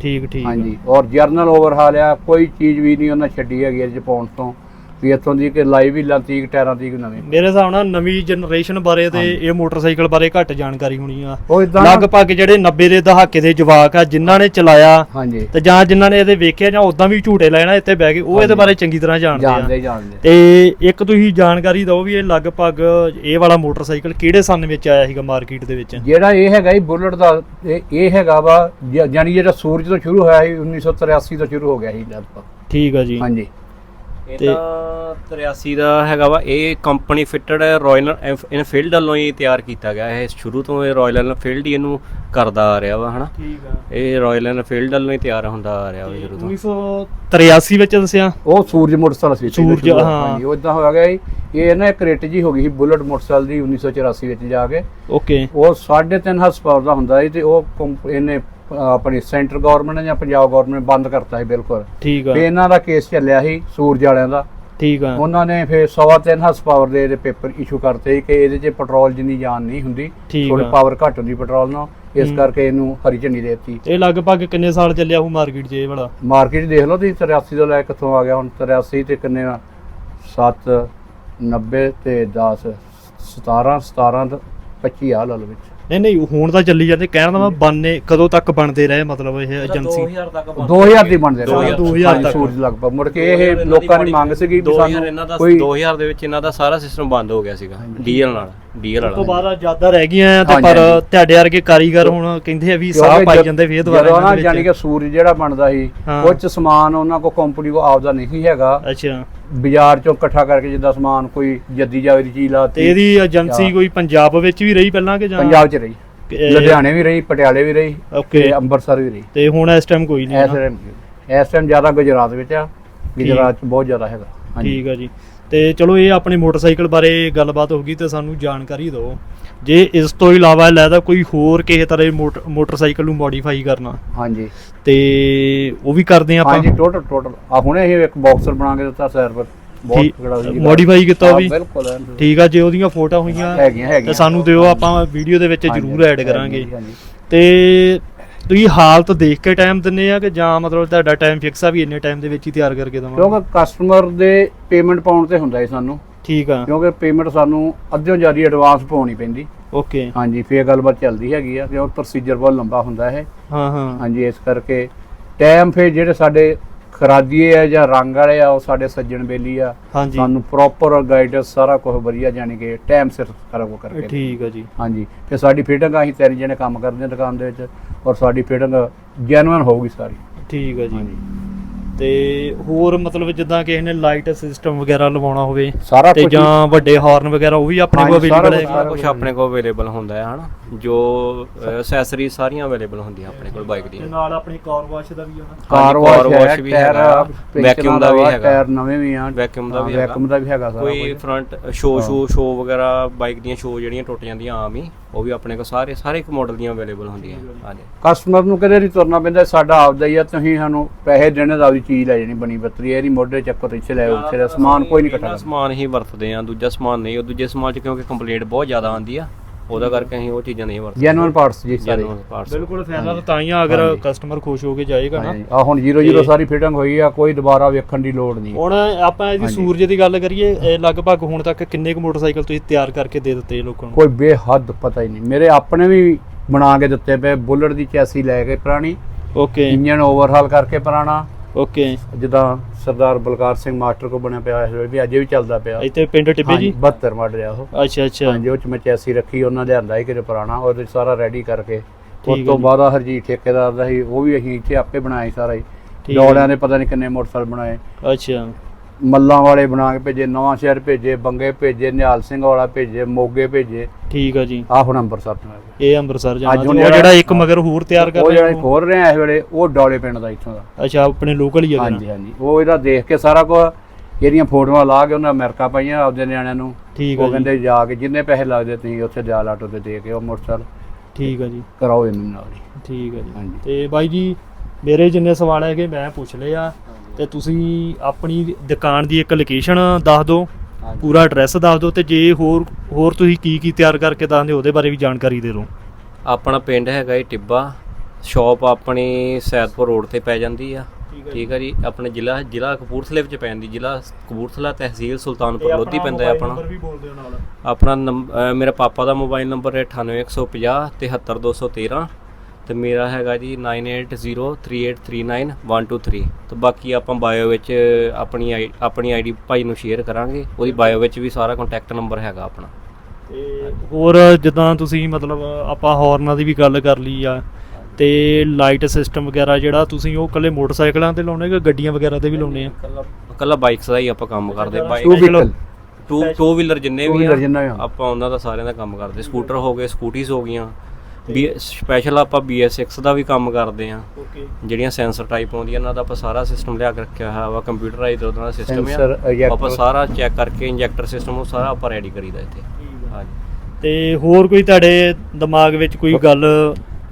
ਠੀਕ ਠੀਕ ਹਾਂਜੀ। ਔਰ ਜਰਨਲ ਓਵਰਹਾਲ ਆ ਕੋਈ ਚੀਜ਼ ਵੀ ਨਹੀਂ ਉਹਨਾਂ ਛੱਡੀ ਹੈਗੀ ਇਹ ਜਪਾਨ ਤੋਂ। ਵੀ ਇੱਥੋਂ ਦੀ ਕਿ ਲਾਈਵ ਹੀ ਤੀਕ ਟਾਇਰਾਂ ਤੀਕ ਨਵੇਂ। ਮੇਰੇ ਹਿਸਾਬ ਨਾਲ ਨਵੀਂ ਜਨਰੇਸ਼ਨ ਬਾਰੇ ਤੇ ਇਹ ਮੋਟਰਸਾਈਕਲ ਬਾਰੇ ਘੱਟ ਜਾਣਕਾਰੀ ਹੋਣੀ ਆ। ਉਹ ਇਦਾਂ ਲਗਭਗ ਜਿਹੜੇ 90 ਦੇ ਦਹਾਕੇ ਦੇ ਜਵਾਕ ਆ ਜਿਨ੍ਹਾਂ ਨੇ ਚਲਾਇਆ ਹਾਂਜੀ। ਤੇ ਜਾਂ ਜਿਨ੍ਹਾਂ ਨੇ ਇਹਦੇ ਵੇਖਿਆ ਜਾਂ ਉਦਾਂ ਵੀ ਝੂਟੇ ਲੈਣਾ ਇੱਥੇ ਬਹਿ ਕੇ ਉਹ ਇਹਦੇ ਬਾਰੇ ਚੰਗੀ ਤਰ੍ਹਾਂ ਜਾਣਦੇ ਆ। ਜਾਣਦੇ ਜਾਣਦੇ। ਤੇ ਇੱਕ ਤੁਸੀਂ ਜਾਣਕਾਰੀ ਦਿਓ ਵੀ ਇਹ ਲਗਭਗ ਇਹ ਵਾਲਾ ਮੋਟਰਸਾਈਕਲ ਕਿਹੜੇ ਸੰਨ ਵਿੱਚ ਆਇਆ ਸੀਗਾ ਮਾਰਕੀਟ ਦੇ ਵਿੱਚ? ਜਿਹੜਾ ਇਹ ਹੈਗਾ ਹੀ ਬੁਲਟ ਦਾ ਇਹ ਇਹ ਹੈਗਾ ਵਾ ਜ- ਜਾਣੀ ਜਿਹੜਾ ਸੂਰਜ ਤੋਂ ਸ਼ੁਰੂ ਹੋਇਆ ਸੀ 1983 ਤੋਂ ਸ਼ੁਰੂ ਹੋ ਗਿਆ ਸੀ ਲਗਭਗ। ਠੀਕ ਆ ਜੀ। ਹਾਂਜੀ। ਇਹ ਤੇ- ਤਾਂ 83 ਦਾ ਹੈਗਾ ਵਾ। ਇਹ ਕੰਪਨੀ ਫਿਟਡ ਰਾਇਲ ਇਨਫੀਲਡ ਵੱਲੋਂ ਹੀ ਤਿਆਰ ਕੀਤਾ ਗਿਆ। ਇਹ ਸ਼ੁਰੂ ਤੋਂ ਇਹ ਰਾਇਲ ਇਨਫੀਲਡ ਹੀ ਇਹਨੂੰ ਕਰਦਾ ਆ ਰਿਹਾ ਵਾ ਹਨਾ? ਠੀਕ ਆ। ਇਹ ਰਾਇਲ ਇਨਫੀਲਡ ਵੱਲੋਂ ਹੀ ਤਿਆਰ ਹੁੰਦਾ ਆ ਰਿਹਾ ਵਾ ਸ਼ੁਰੂ ਤੋਂ। 1983 ਵਿੱਚ ਦੱਸਿਆ? ਉਹ ਸੂਰਜ ਮੋਟਰਸਾਈਕਲ ਸੀ ਸੂਰਜ। ਹਾਂ। ਉਹ ਇਦਾਂ ਹੋਇਆ ਗਿਆ ਸੀ ਇਹ ਨਾ ਇੱਕ ਰੇਟ ਜੀ ਹੋ ਗਈ ਸੀ ਬੁਲਟ ਮੋਟਰਸਾਈਕਲ ਦੀ 1984 ਵਿੱਚ ਜਾ ਕੇ। ਓਕੇ। ਉਹ 3.5 ਹਰਸ ਪਾਵਰ ਦਾ ਹੁੰਦਾ ਸੀ ਤੇ ਉਹ ਇਹਨੇ ਆਪਣੀ ਸੈਂਟਰ ਗਵਰਨਮੈਂਟ ਨੇ ਜਾਂ ਪੰਜਾਬ ਗਵਰਨਮੈਂਟ ਬੰਦ ਕਰਤਾ ਸੀ ਬਿਲਕੁਲ। ਠੀਕ ਆ। ਫੇ ਇਹਨਾਂ ਦਾ ਕੇਸ ਚੱਲਿਆ ਸੀ ਸੂਰਜ ਵਾਲਿਆਂ ਦਾ। ਠੀਕ ਆ। ਉਹਨਾਂ ਨੇ ਫਿਰ 3.5 ਹਰਸ ਪਾਵਰ ਦੇ ਇਹਦੇ ਪੇਪਰ ਇਸ਼ੂ ਕਰਤੇ ਕਿ ਇਹਦੇ 'ਚ ਪੈਟਰੋਲ ਜਿੰਨੀ ਜਾਨ ਨਹੀਂ ਹੁੰਦੀ ਥੋੜੀ। ਪਾਵਰ ਘੱਟ ਹੁੰਦੀ ਪੈਟਰੋਲ ਨਾਲ ਇਸ। ਕਰਕੇ ਇਹਨੂੰ ਹਰੀ ਝੰਡੀ ਦੇ ਦਿੱਤੀ। ਇਹ ਲਗਭਗ ਕਿੰਨੇ ਸਾਲ ਚੱਲਿਆ ਉਹ ਮਾਰਕੀਟ 'ਚ ਇਹ ਵਾਲਾ? ਮਾਰਕੀਟ ਦੇਖ ਲਓ ਤੁਸੀਂ 83 ਤੋਂ ਲੈ ਕੇ ਕਿੱਥੋਂ ਆ ਗਿਆ ਹੁਣ 83 ਤੇ ਕਿੰਨੇ 7 90 ਤੇ 10 17 17 ਤੇ 25 ਆ ਲਓ ਵਿੱਚ। ਨਹੀਂ ਨਹੀਂ ਹੁਣ ਤਾਂ ਚੱਲੀ ਜਾਂਦੇ ਕਹਿਣ ਦਾ ਮੈਂ ਬੰਨੇ ਕਦੋਂ ਤੱਕ ਬਣਦੇ ਰਹੇ ਮਤਲਬ ਇਹ ਏਜੰਸੀ 2000 ਤੱਕ 2000 ਦੀ ਬਣਦੇ ਦੋ ਹਜ਼ਾਰ- ਦੋ ਹਜ਼ਾਰ ਹਾਂਜੀ, ਤੱਕ। ਸੂਰਜ ਲਗਭਗ। ਮੁੜ ਕੇ ਇਹ ਲੋਕਾਂ ਦੀ ਮੰਗ ਸੀਗੀ ਵੀ 2000 ਇਹਨਾਂ ਦਾ ਸਾਨੂੰ ਕੋਈ 2000 ਦੇ ਵਿੱਚ ਇਹਨਾਂ ਦਾ ਸਾਰਾ ਸਿਸਟਮ ਬੰਦ ਹੋ ਗਿਆ ਸੀਗਾ ਡੀਜ਼ਲ ਨਾਲ ਡੀਜ਼ਲ ਉਸ ਤੋਂ ਵਾਲਾ। ਬਾਅਦ ਜ਼ਿਆਦਾ ਰਹਿ ਗਈਆਂ ਆ ਤੇ ਪਰ। ਤੁਹਾਡੇ ਵਰਗੇ ਕਾਰੀਗਰ ਹੁਣ ਕਹਿੰਦੇ ਆ ਵੀ ਸਾਹ ਪਾਈ ਜਦ- ਫੇਰ ਜਦੋਂ ਦੁਬਾਰਾ ਨਾ ਜਾਨੀ ਕਿ ਸੂਰਜ ਜਿਹੜਾ ਬਣਦਾ ਸੀ। ਉਹ ਚ ਸਮਾਨ ਉਹਨਾਂ ਕੋ ਕੰਪਨੀ ਕੋ ਆਪਦਾ ਨਹੀਂ ਹੈਗਾ। ਅੱਛਾ। ਬਾਜ਼ਾਰ ਚੋਂ ਇਕੱਠਾ ਕਰਕੇ ਜਿੱਦਾਂ ਸਮਾਨ ਕੋਈ ਜੱਦੀ ਜਾਵੇਦੀ ਚੀਜ਼ ਤੇ ਲਾਤੀ ਇਹਦੀ ਏਜੰਸੀ ਕੋਈ ਪੰਜਾਬ ਵਿੱਚ ਵੀ ਰਹੀ ਪਹਿਲਾਂ ਕਿ ਜਾਂ ਪੰਜਾਬ ਚ ਰਹੀ ਲੁਧਿਆਣੇ ਵੀ ਰਹੀ ਪਟਿਆਲੇ ਵੀ ਰਹੀ ਤੇ ਅੰਮ੍ਰਿਤਸਰ ਵੀ ਰਹੀ। ਤੇ ਹੁਣ ਇਸ ਟਾਈਮ ਕੋਈ ਨਹੀਂ ਇਸ ਨਾ। ਟਾਈਮ ਇਸ ਟਾਈਮ ਜ਼ਿਆਦਾ ਗੁਜਰਾਤ ਵਿੱਚ ਆ ਗੁਜਰਾਤ ਚ ਬਹੁਤ ਜ਼ਿਆਦਾ ਹੈਗਾ। ਹਾਂਜੀ। ਠੀਕ ਆ ਜੀ। ਤੇ ਚਲੋ ਇਹ ਆਪਣੇ ਮੋਟਰਸਾਈਕਲ ਬਾਰੇ ਗੱਲਬਾਤ ਹੋ ਗਈ ਤੇ ਸਾਨੂੰ ਜਾਣਕਾਰੀ ਦਿਓ। ਜੇ ਇਸ ਤੋਂ ਇਲਾਵਾ ਲੈਦਾ ਕੋਈ ਹੋਰ ਕਿਸੇ ਤਰ੍ਹਾਂ ਦੇ ਮੋਟਰ- ਮੋਟਰਸਾਈਕਲ ਨੂੰ ਮੋਡੀਫਾਈ ਕਰਨਾ। ਹਾਂਜੀ। ਤੇ ਉਹ ਵੀ ਕਰਦੇ ਆ ਹਾਂਜੀ ਆਪਾਂ ਟੋਟਲ ਟੋਟਲ ਆ ਹੁਣੇ ਇਹ ਇੱਕ ਬਾਕਸਰ ਬਣਾ ਕੇ ਦਿੱਤਾ ਸੈਰ ਪਰ। ਬਹੁਤ ਤਗੜਾ ਸੀ ਮੋਡੀਫਾਈ ਕੀਤਾ ਵੀ। ਠੀਕ ਆ ਜੇ ਉਹਦੀਆਂ ਫੋਟੋਆਂ ਹੋਈਆਂ ਤੇ ਸਾਨੂੰ ਦਿਓ ਆਪਾਂ ਵੀਡੀਓ ਦੇ ਵਿੱਚ ਜ਼ਰੂਰ ਐਡ ਕਰਾਂਗੇ। ਤੇ ਤੁਸੀਂ ਹਾਲਤ ਦੇਖ ਕੇ ਟਾਈਮ ਦਿੰਨੇ ਆ ਕਿ ਜਾਂ ਮਤਲਬ ਤੁਹਾਡਾ ਟਾਈਮ ਫਿਕਸ ਆ ਵੀ ਇੰਨੇ ਟਾਈਮ ਦੇ ਵਿੱਚ ਹੀ ਤਿਆਰ ਕਰਕੇ ਦਵਾਂਗੇ ਕਿਉਂਕਿ ਕਸਟਮਰ ਦੇ ਪੇਮੈਂਟ ਪਾਉਣ ਤੇ ਹੁੰਦਾ ਹੈ ਸਾਨੂੰ। ਠੀਕ ਆ। ਕਿਉਂਕਿ ਪੇਮੈਂਟ ਸਾਨੂੰ ਅੱਧਿਓਂ ਜ਼ਿਆਦਾ ਐਡਵਾਂਸ ਪਾਉਣੀ ਪੈਂਦੀ। ਓਕੇ ਹਾਂਜੀ ਫੇਰ ਗੱਲਬਾਤ ਚੱਲਦੀ ਹੈਗੀ ਆ ਕਿਉਂਕਿ ਪ੍ਰੋਸੀਜਰ ਬਹੁਤ ਲੰਬਾ ਹੁੰਦਾ ਹੈ ਹਾਂ ਹਾਂ। ਹਾਂਜੀ ਇਸ ਕਰਕੇ ਟਾਈਮ ਫੇਰ ਜਿਹੜੇ ਸਾਡੇ ਖਰਾਦੀਏ ਆ ਜਾਂ ਰੰਗ ਵਾਲੇ ਆ ਉਹ ਸਾਡੇ ਸੱਜਣ ਬੇਲੀ ਆ। ਹਾਂਜੀ। ਸਾਨੂੰ ਪ੍ਰੋਪਰ ਗਾਈਡੈਂਸ ਸਾਰਾ ਕੁਝ ਵਧੀਆ ਜਾਣੀ ਕਿ ਟਾਈਮ ਸਿਰ ਸਾਰਾ ਕੁਝ ਕਰਕੇ ਠੀਕ ਆ ਜੀ। ਹਾਂਜੀ। ਤੇ ਸਾਡੀ ਫਿਟਿੰਗ ਅਸੀਂ ਤਿੰਨ ਜਣੇ ਕੰਮ ਕਰਦੇ ਹਾਂ ਦੁਕਾਨ ਦੇ ਵਿੱਚ ਔਰ ਸਾਡੀ ਫਿਟਿੰਗ ਜੈਨੂਇਨ ਹੋਊਗੀ ਸਾਰੀ। ਠੀਕ ਆ ਜੀ। ਹਾਂਜੀ। ਤੇ ਹੋਰ ਮਤਲਬ ਜਿੱਦਾਂ ਕਿਸੇ ਨੇ ਲਾਈਟ ਸਿਸਟਮ ਵਗੈਰਾ ਲਵਾਉਣਾ ਹੋਵੇ ਸਾਰਾ ਤੇ ਕੁਝ ਜਾਂ ਵੱਡੇ ਹਾਰਨ ਵਗੈਰਾ ਉਹ ਵੀ ਆਪਣੇ ਕੋਲ ਹਾਂਜੀ, ਸਾਰਾ ਅਵੇਲੇਬਲ ਹੈ ਸਾਰਾ ਕੁਝ ਆਪਣੇ ਕੋਲ ਅਵੇਲੇਬਲ ਹੁੰਦਾ ਹੈ ਹਨਾ? ਜੋ ਐਕਸੈਸਰੀ ਸਾਰੀਆਂ ਅਵੇਲੇਬਲ ਹੁੰਦੀਆਂ ਆਪਣੇ ਕੋਲ ਬਾਈਕ ਦੀਆਂ। ਨਾਲ ਆਪਣੀ ਕਾਰ ਵਾਸ਼ ਦਾ ਵੀ ਹੋਣਾ ਕਾਰ ਹਾਂਜੀ, ਵਾਸ਼ car ਹੈ wash ਵੀ ਟਾਇਰ ਹੈਗਾ, vacuum ਦਾ ਵੀ ਹੈਗਾ। ਟਾਇਰ ਨਵੇਂ ਵੀ ਆ ਵੈਕਿਊਮ ਦਾ ਵੀ ਹੈਗਾ। ਵੈਕਿਊਮ ਦਾ ਵੀ ਹੈਗਾ ਸਾਰਾ ਕੋਈ ਕੁਝ ਫਰੰਟ ਸ਼ੋ ਸ਼ੋ ਸ਼ੋ ਵਗੈਰਾ ਬਾਈਕ ਦੀਆਂ ਸ਼ੋ ਜਿਹੜੀਆਂ ਟੁੱਟ ਜਾਂਦੀਆਂ ਆਮ ਹੀ ਉਹ ਵੀ ਆਪਣੇ ਕੋਲ ਸਾਰੇ ਸਾਰੇ ਇੱਕ ਮਾਡਲ ਦੀਆਂ ਅਵੇਲੇਬਲ ਹੁੰਦੀਆਂ। ਹਾਂਜੀ। ਕਸਟਮਰ ਨੂੰ ਕਦੇ ਨਹੀਂ ਤੁਰਨਾ ਪੈਂਦਾ ਸਾਡਾ ਆਪਦਾ ਹੀ ਆ ਤੁਸੀਂ ਸਾਨੂੰ ਪੈਸੇ ਦੇਣੇ ਦਾ ਆਪਦੀ ਚੀਜ਼ ਲੈ ਜਾਣੀ ਬਣੀ ਬੱਤਰੀ ਇਹਦੀ ਮੋਢੇ ਚੱਕੋ ਇੱਥੇ ਲੈ ਆਓ ਉੱਥੇ ਦਾ ਸਮਾਨ ਕੋਈ ਨਹੀਂ ਕਰਨਾ ਸਮਾਨ ਹੀ ਵਰਤਦੇ ਆ ਦੂਜਾ ਸਮਾਨ ਨਹੀਂ ਉਹ ਦੂਜੇ ਸਮਾਨ ਚ ਕਿਉਂਕਿ ਕੰਪਲੀਟ ਬਹੁਤ ਜ਼ਿਆਦਾ ਆਉਂਦੀ ਆ। ਉਹਦਾ ਕਰਕੇ ਅਸੀਂ ਉਹ ਚੀਜ਼ਾਂ ਨਹੀਂ ਵਰਤਦੇ। ਜੈਨੂਅਲ ਪਾਰਟਸ ਜੀ ਸਾਰੇ। ਪਾਰਟਸ ਬਿਲਕੁਲ ਫਾਇਦਾ ਤਾਂ ਤਾਂ ਹੀ ਆ ਅਗਰ। ਕਸਟਮਰ ਖੁਸ਼ ਹੋ ਕੇ ਜਾਏਗਾ ਨਾ। ਆ ਹੁਣ 00 ਸਾਰੀ ਫਿਟਿੰਗ ਹੋਈ ਆ ਕੋਈ ਦੁਬਾਰਾ ਵੇਖਣ ਦੀ ਲੋੜ ਨਹੀਂ। ਹੁਣ ਆਪਾਂ ਇਹਦੀ। ਸੂਰਜ ਦੀ ਗੱਲ ਕਰੀਏ ਇਹ ਲਗਭਗ ਹੁਣ ਤੱਕ ਕਿੰਨੇ ਕੁ ਮੋਟਰਸਾਈਕਲ ਤੁਸੀਂ ਤਿਆਰ ਕਰਕੇ ਦੇ ਦਿੱਤੇ ਲੋਕਾਂ ਨੂੰ? ਕੋਈ ਬੇਹੱਦ ਪਤਾ ਹੀ ਨਹੀਂ। ਮੇਰੇ ਆਪਣੇ ਵੀ ਬਣਾ ਕੇ ਦਿੱਤੇ ਪਏ ਬੁਲਟ ਦੀ ਚੈਸੀ ਲੈ ਕੇ ਪੁਰਾਣੀ। ਓਕੇ ਇੰਜਨ ਓਵਰਹਾਲ ਕਰਕੇ ਪੁਰਾਣਾ। ਓਕੇ ਜਿੱਦਾਂ ਸਰਦਾਰ ਬਲਕਾਰ ਸਿੰਘ ਮਾਸਟਰ ਕੋ ਬਣਿਆ ਪਿਆ ਹੈ ਵੀ ਅਜੇ ਵੀ ਚੱਲਦਾ ਪਿਆ। ਇੱਥੇ ਪਿੰਡ ਟਿੱਬੇ ਜੀ? 72 ਮਾਡਲ ਆ ਉਹ। ਅੱਛਾ ਅੱਛਾ। ਹਾਂਜੀ ਉਹ ਚ ਮੈਂ ਚੈਸੀ ਰੱਖੀ ਉਹਨਾਂ ਲਿਆਂਦਾ ਸੀ ਕਿਤੇ ਪੁਰਾਣਾ ਉਹਦੇ ਸਾਰਾ ਰੈਡੀ ਕਰਕੇ। ਉਸ ਹੈ ਤੋਂ। ਬਾਅਦ ਆਹ ਹਰਜੀਤ ਠੇਕੇਦਾਰ ਦਾ ਸੀ ਉਹ ਵੀ ਅਸੀਂ ਇੱਥੇ ਆਪੇ ਬਣਾਏ ਸਾਰਾ ਹੀ। ਹੈ ਡੋਲਿਆਂ ਦੇ ਪਤਾ ਨਹੀਂ ਕਿੰਨੇ ਮੋਟਰਸਾਈਕਲ ਬਣਾਏ। ਅੱਛਾ। ਮੱਲਾਂ ਵਾਲੇ ਬਣਾ ਕੇ ਭੇਜੇ ਨਵਾਂ ਸ਼ਹਿਰ ਭੇਜੇ ਬੰਗੇ ਭੇਜੇ ਨਿਹਾਲ ਸਿੰਘ ਵਾਲਾ ਭੇਜੇ ਮੋਗੇ ਭੇਜੇ। ਠੀਕ ਆ ਜੀ। ਆਹ ਹੁਣ ਅੰਮ੍ਰਿਤਸਰ ਤੋਂ ਆਏ। ਇਹ ਅੰਮ੍ਰਿਤਸਰ ਜਾਣਾ ਹੁਣ ਉਹ ਜਿਹੜਾ- ਇੱਕ ਮਗਰ ਹੋਰ ਤਿਆਰ ਕਰ ਉਹ ਰਹੇ ਜਿਹੜਾ ਹੋ। ਖੋਲ ਰਹੇ ਆ ਇਸ ਵੇਲੇ ਉਹ ਡੋਲੇ ਪਿੰਡ ਦਾ ਇੱਥੋਂ ਦਾ। ਅੱਛਾ ਆਪਣੇ ਲੋਕਲ ਹੀ ਆ ਹਾਂਜੀ ਹਾਂਜੀ। ਉਹ ਇਹਦਾ ਦੇਖ ਕੇ ਸਾਰਾ ਕੁਝ ਇਹਦੀਆਂ ਫੋਟੋਆਂ ਲਾ ਕੇ ਉਹਨਾਂ ਅਮਰੀਕਾ ਪਾਈਆਂ ਆਪਦੇ ਨਿਆਣਿਆਂ ਨੂੰ। ਠੀਕ ਉਹ ਜੀ। ਕਹਿੰਦੇ ਜਾ ਕੇ ਜਿੰਨੇ ਪੈਸੇ ਲੱਗਦੇ ਤੁਸੀਂ ਉੱਥੇ ਦਿਆਲ ਆਟੋ ਤੇ ਦੇ ਕੇ ਉਹ ਮੋਟਰਸਾਈਕਲ ਠੀਕ ਆ ਜੀ। ਕਰਾਓ ਇਹਨੂੰ ਨਾਲ ਹੀ। ਠੀਕ ਆ ਜੀ। ਹਾਂਜੀ। ਤੇ ਬਾਈ ਜੀ ਮੇਰੇ ਜਿੰਨੇ ਸਵਾਲ ਹੈਗੇ ਮੈਂ ਪੁੱਛ ਲਏ ਆ। ਤੇ ਤੁਸੀਂ ਆਪਣੀ ਦੁਕਾਨ ਦੀ ਇੱਕ ਲੋਕੇਸ਼ਨ ਦੱਸ ਦਿਓ ਪੂਰਾ ਐਡਰੈਸ ਦੱਸ ਦਿਓ ਤੇ ਜੇ ਹੋਰ ਹੋਰ ਤੁਸੀਂ ਕੀ ਕੀ ਤਿਆਰ ਕਰਕੇ ਦੱਸਦੇ ਉਹਦੇ ਬਾਰੇ ਵੀ ਜਾਣਕਾਰੀ ਦੇ ਦਿਓ। ਆਪਣਾ ਪਿੰਡ ਹੈਗਾ ਇਹ ਟਿੱਬਾ ਸ਼ਾਪ ਆਪਣੀ ਸੈਦਪੁਰ ਰੋਡ ਤੇ ਪੈ ਜਾਂਦੀ ਆ। ਠੀਕ ਆ ਜੀ। ਆਪਣੇ ਜ਼ਿਲ੍ਹਾ ਜ਼ਿਲ੍ਹਾ ਕਪੂਰਥਲੇ ਵਿੱਚ ਪੈ ਜਾਂਦੀ ਜ਼ਿਲ੍ਹਾ ਕਪੂਰਥਲਾ ਤਹਿਸੀਲ ਸੁਲਤਾਨਪੁਰ ਲੋਧੀ ਪੈਂਦਾ ਹੈ ਆਪਣਾ। ਦਿਓ ਆਪਣਾ ਮੇਰਾ ਪਾਪਾ ਦਾ ਮੋਬਾਈਲ ਨੰਬਰ ਹੈ 98150 73213 ਤੇ ਮੇਰਾ ਹੈਗਾ ਜੀ 9803839123 ਤੇ ਬਾਕੀ ਆਪਾਂ ਬਾਇਓ ਵਿੱਚ ਆਪਣੀ ਆਈ- ਆਪਣੀ ਆਈਡੀ ਭਾਈ ਨੂੰ ਸ਼ੇਅਰ ਕਰਾਂਗੇ। ਉਹਦੀ ਬਾਇਓ ਵਿੱਚ ਵੀ ਸਾਰਾ ਕੰਟੈਕਟ ਨੰਬਰ ਹੈਗਾ ਆਪਣਾ। ਤੇ ਹੋਰ ਜਿੱਦਾਂ ਤੁਸੀਂ ਮਤਲਬ ਆਪਾਂ ਹਾਰਨਾਂ ਦੀ ਵੀ ਗੱਲ ਕਰ ਲਈ ਆ ਤੇ ਲਾਈਟ ਸਿਸਟਮ ਵਗੈਰਾ ਜਿਹੜਾ ਤੁਸੀਂ ਉਹ ਕੱਲੇ ਮੋਟਰਸਾਈਕਲਾਂ ਤੇ ਲਾਉਣੇ ਕਿ ਗੱਡੀਆਂ ਵਗੈਰਾ ਤੇ ਵੀ ਲਾਉਣੇ ਆ? ਕੱਲਾ ਬਾਈਕਸ ਦਾ ਹੀ ਆਪਾਂ ਕੰਮ ਕਰਦੇ। Two bike vehicle two two wheeler ਜਿੰਨੇ Two ਵੀ wheeler ਆ ਜਿੰਨਾ ਵੀ ਆ। ਆਪਾਂ ਉਹਨਾਂ ਦਾ ਸਾਰਿਆਂ ਦਾ ਕੰਮ ਕਰਦੇ। ਸਕੂਟਰ ਹੋ ਗਏ ਸਕੂਟੀਜ਼ ਹੋ ਗਈਆਂ। ਬੀ ਸਪੈਸ਼ਲ ਆਪਾਂ BS6 ਦਾ ਵੀ ਕੰਮ ਕਰਦੇ ਆ ਓਕੇ ਜਿਹੜੀਆਂ ਸੈਂਸਰ ਟਾਈਪ ਆਉਂਦੀਆਂ ਇਹਨਾਂ ਦਾ ਆਪਾਂ ਸਾਰਾ ਸਿਸਟਮ ਲਿਆ ਕੇ ਰੱਖਿਆ ਹੋਇਆ ਵਾ। ਕੰਪਿਊਟਰਾਈਜ਼ਡ ਉਹਦਾ ਦਾ ਸਿਸਟਮ ਆ। Ejector। ਆਪਾਂ ਸਾਰਾ ਚੈੱਕ ਕਰਕੇ ਇੰਜੈਕਟਰ ਸਿਸਟਮ ਉਹ ਸਾਰਾ ਆਪਾਂ ਰੈਡੀ ਕਰੀਦਾ ਇੱਥੇ। ਹਾਂਜੀ। ਤੇ ਹੋਰ ਕੋਈ ਤੁਹਾਡੇ ਦਿਮਾਗ ਵਿੱਚ ਕੋਈ ਗੱਲ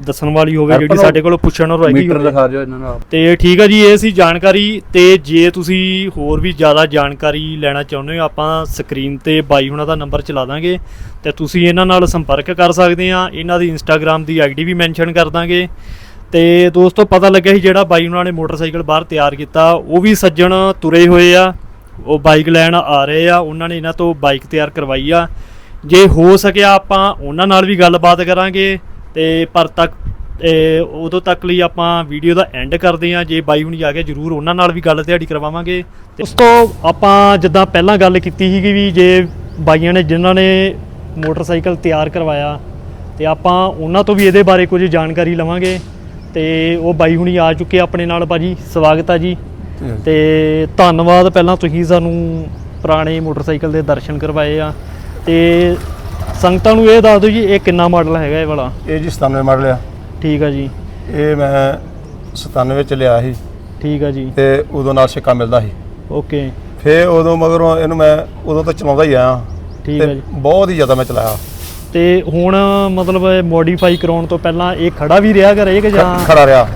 ਦੱਸਣ ਵਾਲੀ ਹੋਵੇ ਜਿਹੜੀ ਸਾਡੇ ਕੋਲੋਂ ਪੁੱਛਣ ਨੂੰ ਰਹਿ ਗਈ ਮੀਟਰ ਹੋਵੇ। ਦਿਖਾ ਦਿਓ ਇਹਨਾਂ ਨੂੰ ਤੇ ਠੀਕ ਆ ਜੀ ਇਹ ਸੀ ਜਾਣਕਾਰੀ। ਤੇ ਜੇ ਤੁਸੀਂ ਹੋਰ ਵੀ ਜ਼ਿਆਦਾ ਜਾਣਕਾਰੀ ਲੈਣਾ ਚਾਹੁੰਦੇ ਹੋ ਆਪਾਂ ਸਕਰੀਨ ਤੇ ਬਾਈ ਹੁਣਾਂ ਦਾ ਨੰਬਰ ਚਲਾ ਦਾਂਗੇ। ਤੇ ਤੁਸੀਂ ਇਹਨਾਂ ਨਾਲ ਸੰਪਰਕ ਕਰ ਸਕਦੇ ਆ। ਇਹਨਾਂ ਦੀ ਇੰਸਟਾਗ੍ਰam ਦੀ ਆਈਡੀ ਵੀ ਮੈਂਸ਼ਨ ਕਰ ਦਾਂਗੇ। ਤੇ ਦੋਸਤੋ ਪਤਾ ਲੱਗਿਆ ਸੀ ਜਿਹੜਾ ਬਾਈ ਹੁਣਾਂ ਨੇ ਮੋਟਰਸਾਈਕਲ ਬਾਹਰ ਤਿਆਰ ਕੀਤਾ ਉਹ ਵੀ ਸੱਜਣ ਤੁਰੇ ਹੋਏ ਆ। ਉਹ ਬਾਈਕ ਲੈਣ ਆ ਰਹੇ ਆ। ਉਹਨਾਂ ਨੇ ਇਹਨਾਂ ਤੋਂ ਬਾਈਕ ਤਿਆਰ ਕਰਵਾਈ ਆ। ਜੇ ਹੋ ਸਕਿਆ ਆਪਾਂ ਉਹਨਾਂ ਨਾਲ ਵੀ ਗੱਲਬਾਤ ਕਰਾਂਗੇ। ਤੇ ਪਰ ਤੱਕ ਉਦੋਂ ਤੱਕ ਲਈ ਆਪਾਂ ਵੀਡੀਓ ਦਾ ਐਂਡ ਕਰਦੇ ਹਾਂ। ਜੇ ਬਾਈ ਹੁਣੀ ਆ ਕੇ ਜਰੂਰ ਉਹਨਾਂ ਨਾਲ ਵੀ ਗੱਲ ਦਿਹਾੜੀ ਕਰਵਾਵਾਂਗੇ। ਤੇ ਉਸ ਤੋਂ ਆਪਾਂ ਜਿੱਦਾਂ ਪਹਿਲਾਂ ਗੱਲ ਕੀਤੀ ਸੀਗੀ ਵੀ ਜੇ ਬਾਈਆਂ ਨੇ, ਜਿਨ੍ਹਾਂ ਨੇ ਮੋਟਰਸਾਈਕਲ ਤਿਆਰ ਕਰਵਾਇਆ, ਤੇ ਆਪਾਂ ਉਹਨਾਂ ਤੋਂ ਵੀ ਇਹਦੇ ਬਾਰੇ ਕੁਝ ਜਾਣਕਾਰੀ ਲਵਾਂਗੇ। ਤੇ ਉਹ ਬਾਈ ਹੁਣੀ ਆ ਚੁੱਕੇ ਆਪਣੇ ਨਾਲ ਭਾਜੀ। ਸਵਾਗਤ ਆ ਜੀ। ਤੇ ਧੰਨਵਾਦ ਪਹਿਲਾਂ ਤੁਸੀਂ ਸਾਨੂੰ ਪੁਰਾਣੇ ਮੋਟਰਸਾਈਕਲ ਦੇ ਦਰਸ਼ਨ ਕਰਵਾਏ ਆ। ਤੇ ਸੰਗਤਾਂ ਨੂੰ ਇਹ ਦੱਸ ਦਿਓ ਜੀ ਇਹ ਕਿੰਨਾ ਮਾਡਲ ਹੈਗਾ ਇਹ ਵਾਲਾ? ਇਹ ਜੀ 97 ਮਾਡਲ ਆ। ਠੀਕ ਆ ਜੀ। ਇਹ ਮੈਂ 97 ਚ ਲਿਆ ਸੀ। ਠੀਕ ਆ ਜੀ। ਤੇ ਉਦੋਂ ਨਾਲ ਸਿੱਕਾ ਮਿਲਦਾ ਸੀ। ਓਕੇ ਫੇ ਉਦੋਂ ਮਗਰੋਂ ਇਹਨੂੰ ਮੈਂ ਉਦੋਂ ਤਾਂ ਚਲਾਉਂਦਾ ਹੀ ਆਇਆ। ਠੀਕ ਆ ਜੀ। ਬਹੁਤ ਹੀ ਜ਼ਿਆਦਾ ਮੈਂ ਚਲਾਇਆ। ਤੇ ਹੁਣ ਮਤਲਬ ਮੋਡੀਫਾਈ ਕਰਾਉਣ ਤੋਂ ਪਹਿਲਾਂ ਇਹ ਖੜਾ ਵੀ ਰਿਹਾ ਕਰੇ ਕਿ ਜਾਂ ਖੜਾ ਰਿਹਾ।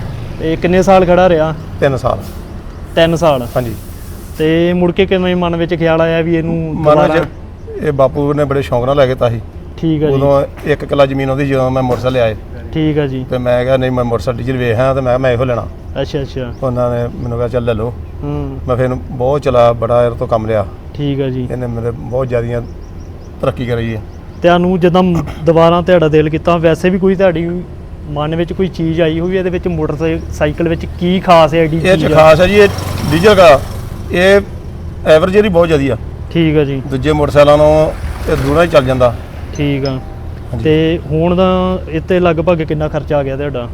ਇਹ ਕਿੰਨੇ ਸਾਲ ਖੜਾ ਰਿਹਾ? 3 ਸਾਲ। 3 ਸਾਲ। ਹਾਂਜੀ। ਤੇ ਮੁੜ ਕੇ ਕਿਵੇਂ ਮਨ ਵਿੱਚ ਖਿਆਲ ਆਇਆ ਵੀ ਇਹਨੂੰ ਮਨ ਦੁਬਾਰਾ ਚ ਇਹ ਬਾਪੂ ਨੇ ਬੜੇ ਸ਼ੌਂਕ ਨਾਲ ਲੈ ਕੇ ਤਾ ਸੀ। ਠੀਕ ਆ ਜੀ। ਉਦੋਂ ਇੱਕ ਕਿੱਲਾ ਜ਼ਮੀਨ ਉਹਦੀ ਜਦੋਂ ਮੈਂ ਮੋਟਰਸਾਈਕਲ ਲਿਆਏ। ਠੀਕ ਆ ਜੀ। ਤੇ ਮੈਂ ਕਿਹਾ ਨਹੀਂ ਮੈਂ ਮੋਟਰਸਾਈਕਲ ਡੀਜ਼ਲ ਵੇਖਾਂ ਤੇ ਮੈਂ ਕਿਹਾ ਮੈਂ ਇਹੋ ਲੈਣਾ। ਅੱਛਾ ਅੱਛਾ। ਉਹਨਾਂ ਨੇ ਮੈਨੂੰ ਕਿਹਾ ਚੱਲ ਲੈ ਲਓ। ਹੂੰ। ਮੈਂ ਫਿਰ ਇਹਨੂੰ ਬਹੁਤ ਚਲਾ ਬੜਾ ਇਹਦੇ ਤੋਂ ਕੰਮ ਲਿਆ। ਠੀਕ ਆ ਜੀ। ਇਹਨੇ ਮੇਰੇ ਬਹੁਤ ਜ਼ਿਆਦੀਆਂ ਤਰੱਕੀ ਕਰੀ ਹੈ ਤੁਹਾਨੂੰ ਜਦੋਂ ਦੁਬਾਰਾ ਤੁਹਾਡਾ ਦਿਲ ਕੀਤਾ ਵੈਸੇ ਵੀ ਕੋਈ ਤੁਹਾਡੀ ਮਨ ਵਿੱਚ ਕੋਈ ਚੀਜ਼ ਆਈ ਹੋਈ ਇਹਦੇ ਵਿੱਚ ਮੋਟਰਸਾਈਕਲ ਵਿੱਚ ਕੀ ਖਾਸ ਹੈ ਇਹ ਚੀਜ਼ ਆ? ਖਾਸ ਹੈ ਜੀ ਇਹ ਡੀਜ਼ਲ ਦਾ ਇਹ ਐਵਰੇਜ ਇਹਦੀ ਬਹੁਤ ਜ਼ਿਆਦੀ ਆ। ਠੀਕ ਆ ਜੀ। ਦੂਜੇ ਮੋਟਰਸਾਈਕਲਾਂ ਨੂੰ ਇਹ ਦੂਰਾਂ ਹੀ ਚੱਲ ਜਾਂਦਾ। ਠੀਕ ਆ। ਹਾਂਜੀ। ਤੇ ਹੁਣ ਦਾ ਇੱਥੇ ਲਗਭਗ ਕਿੰਨਾ ਖਰਚਾ ਆ ਗਿਆ ਤੁਹਾਡਾ?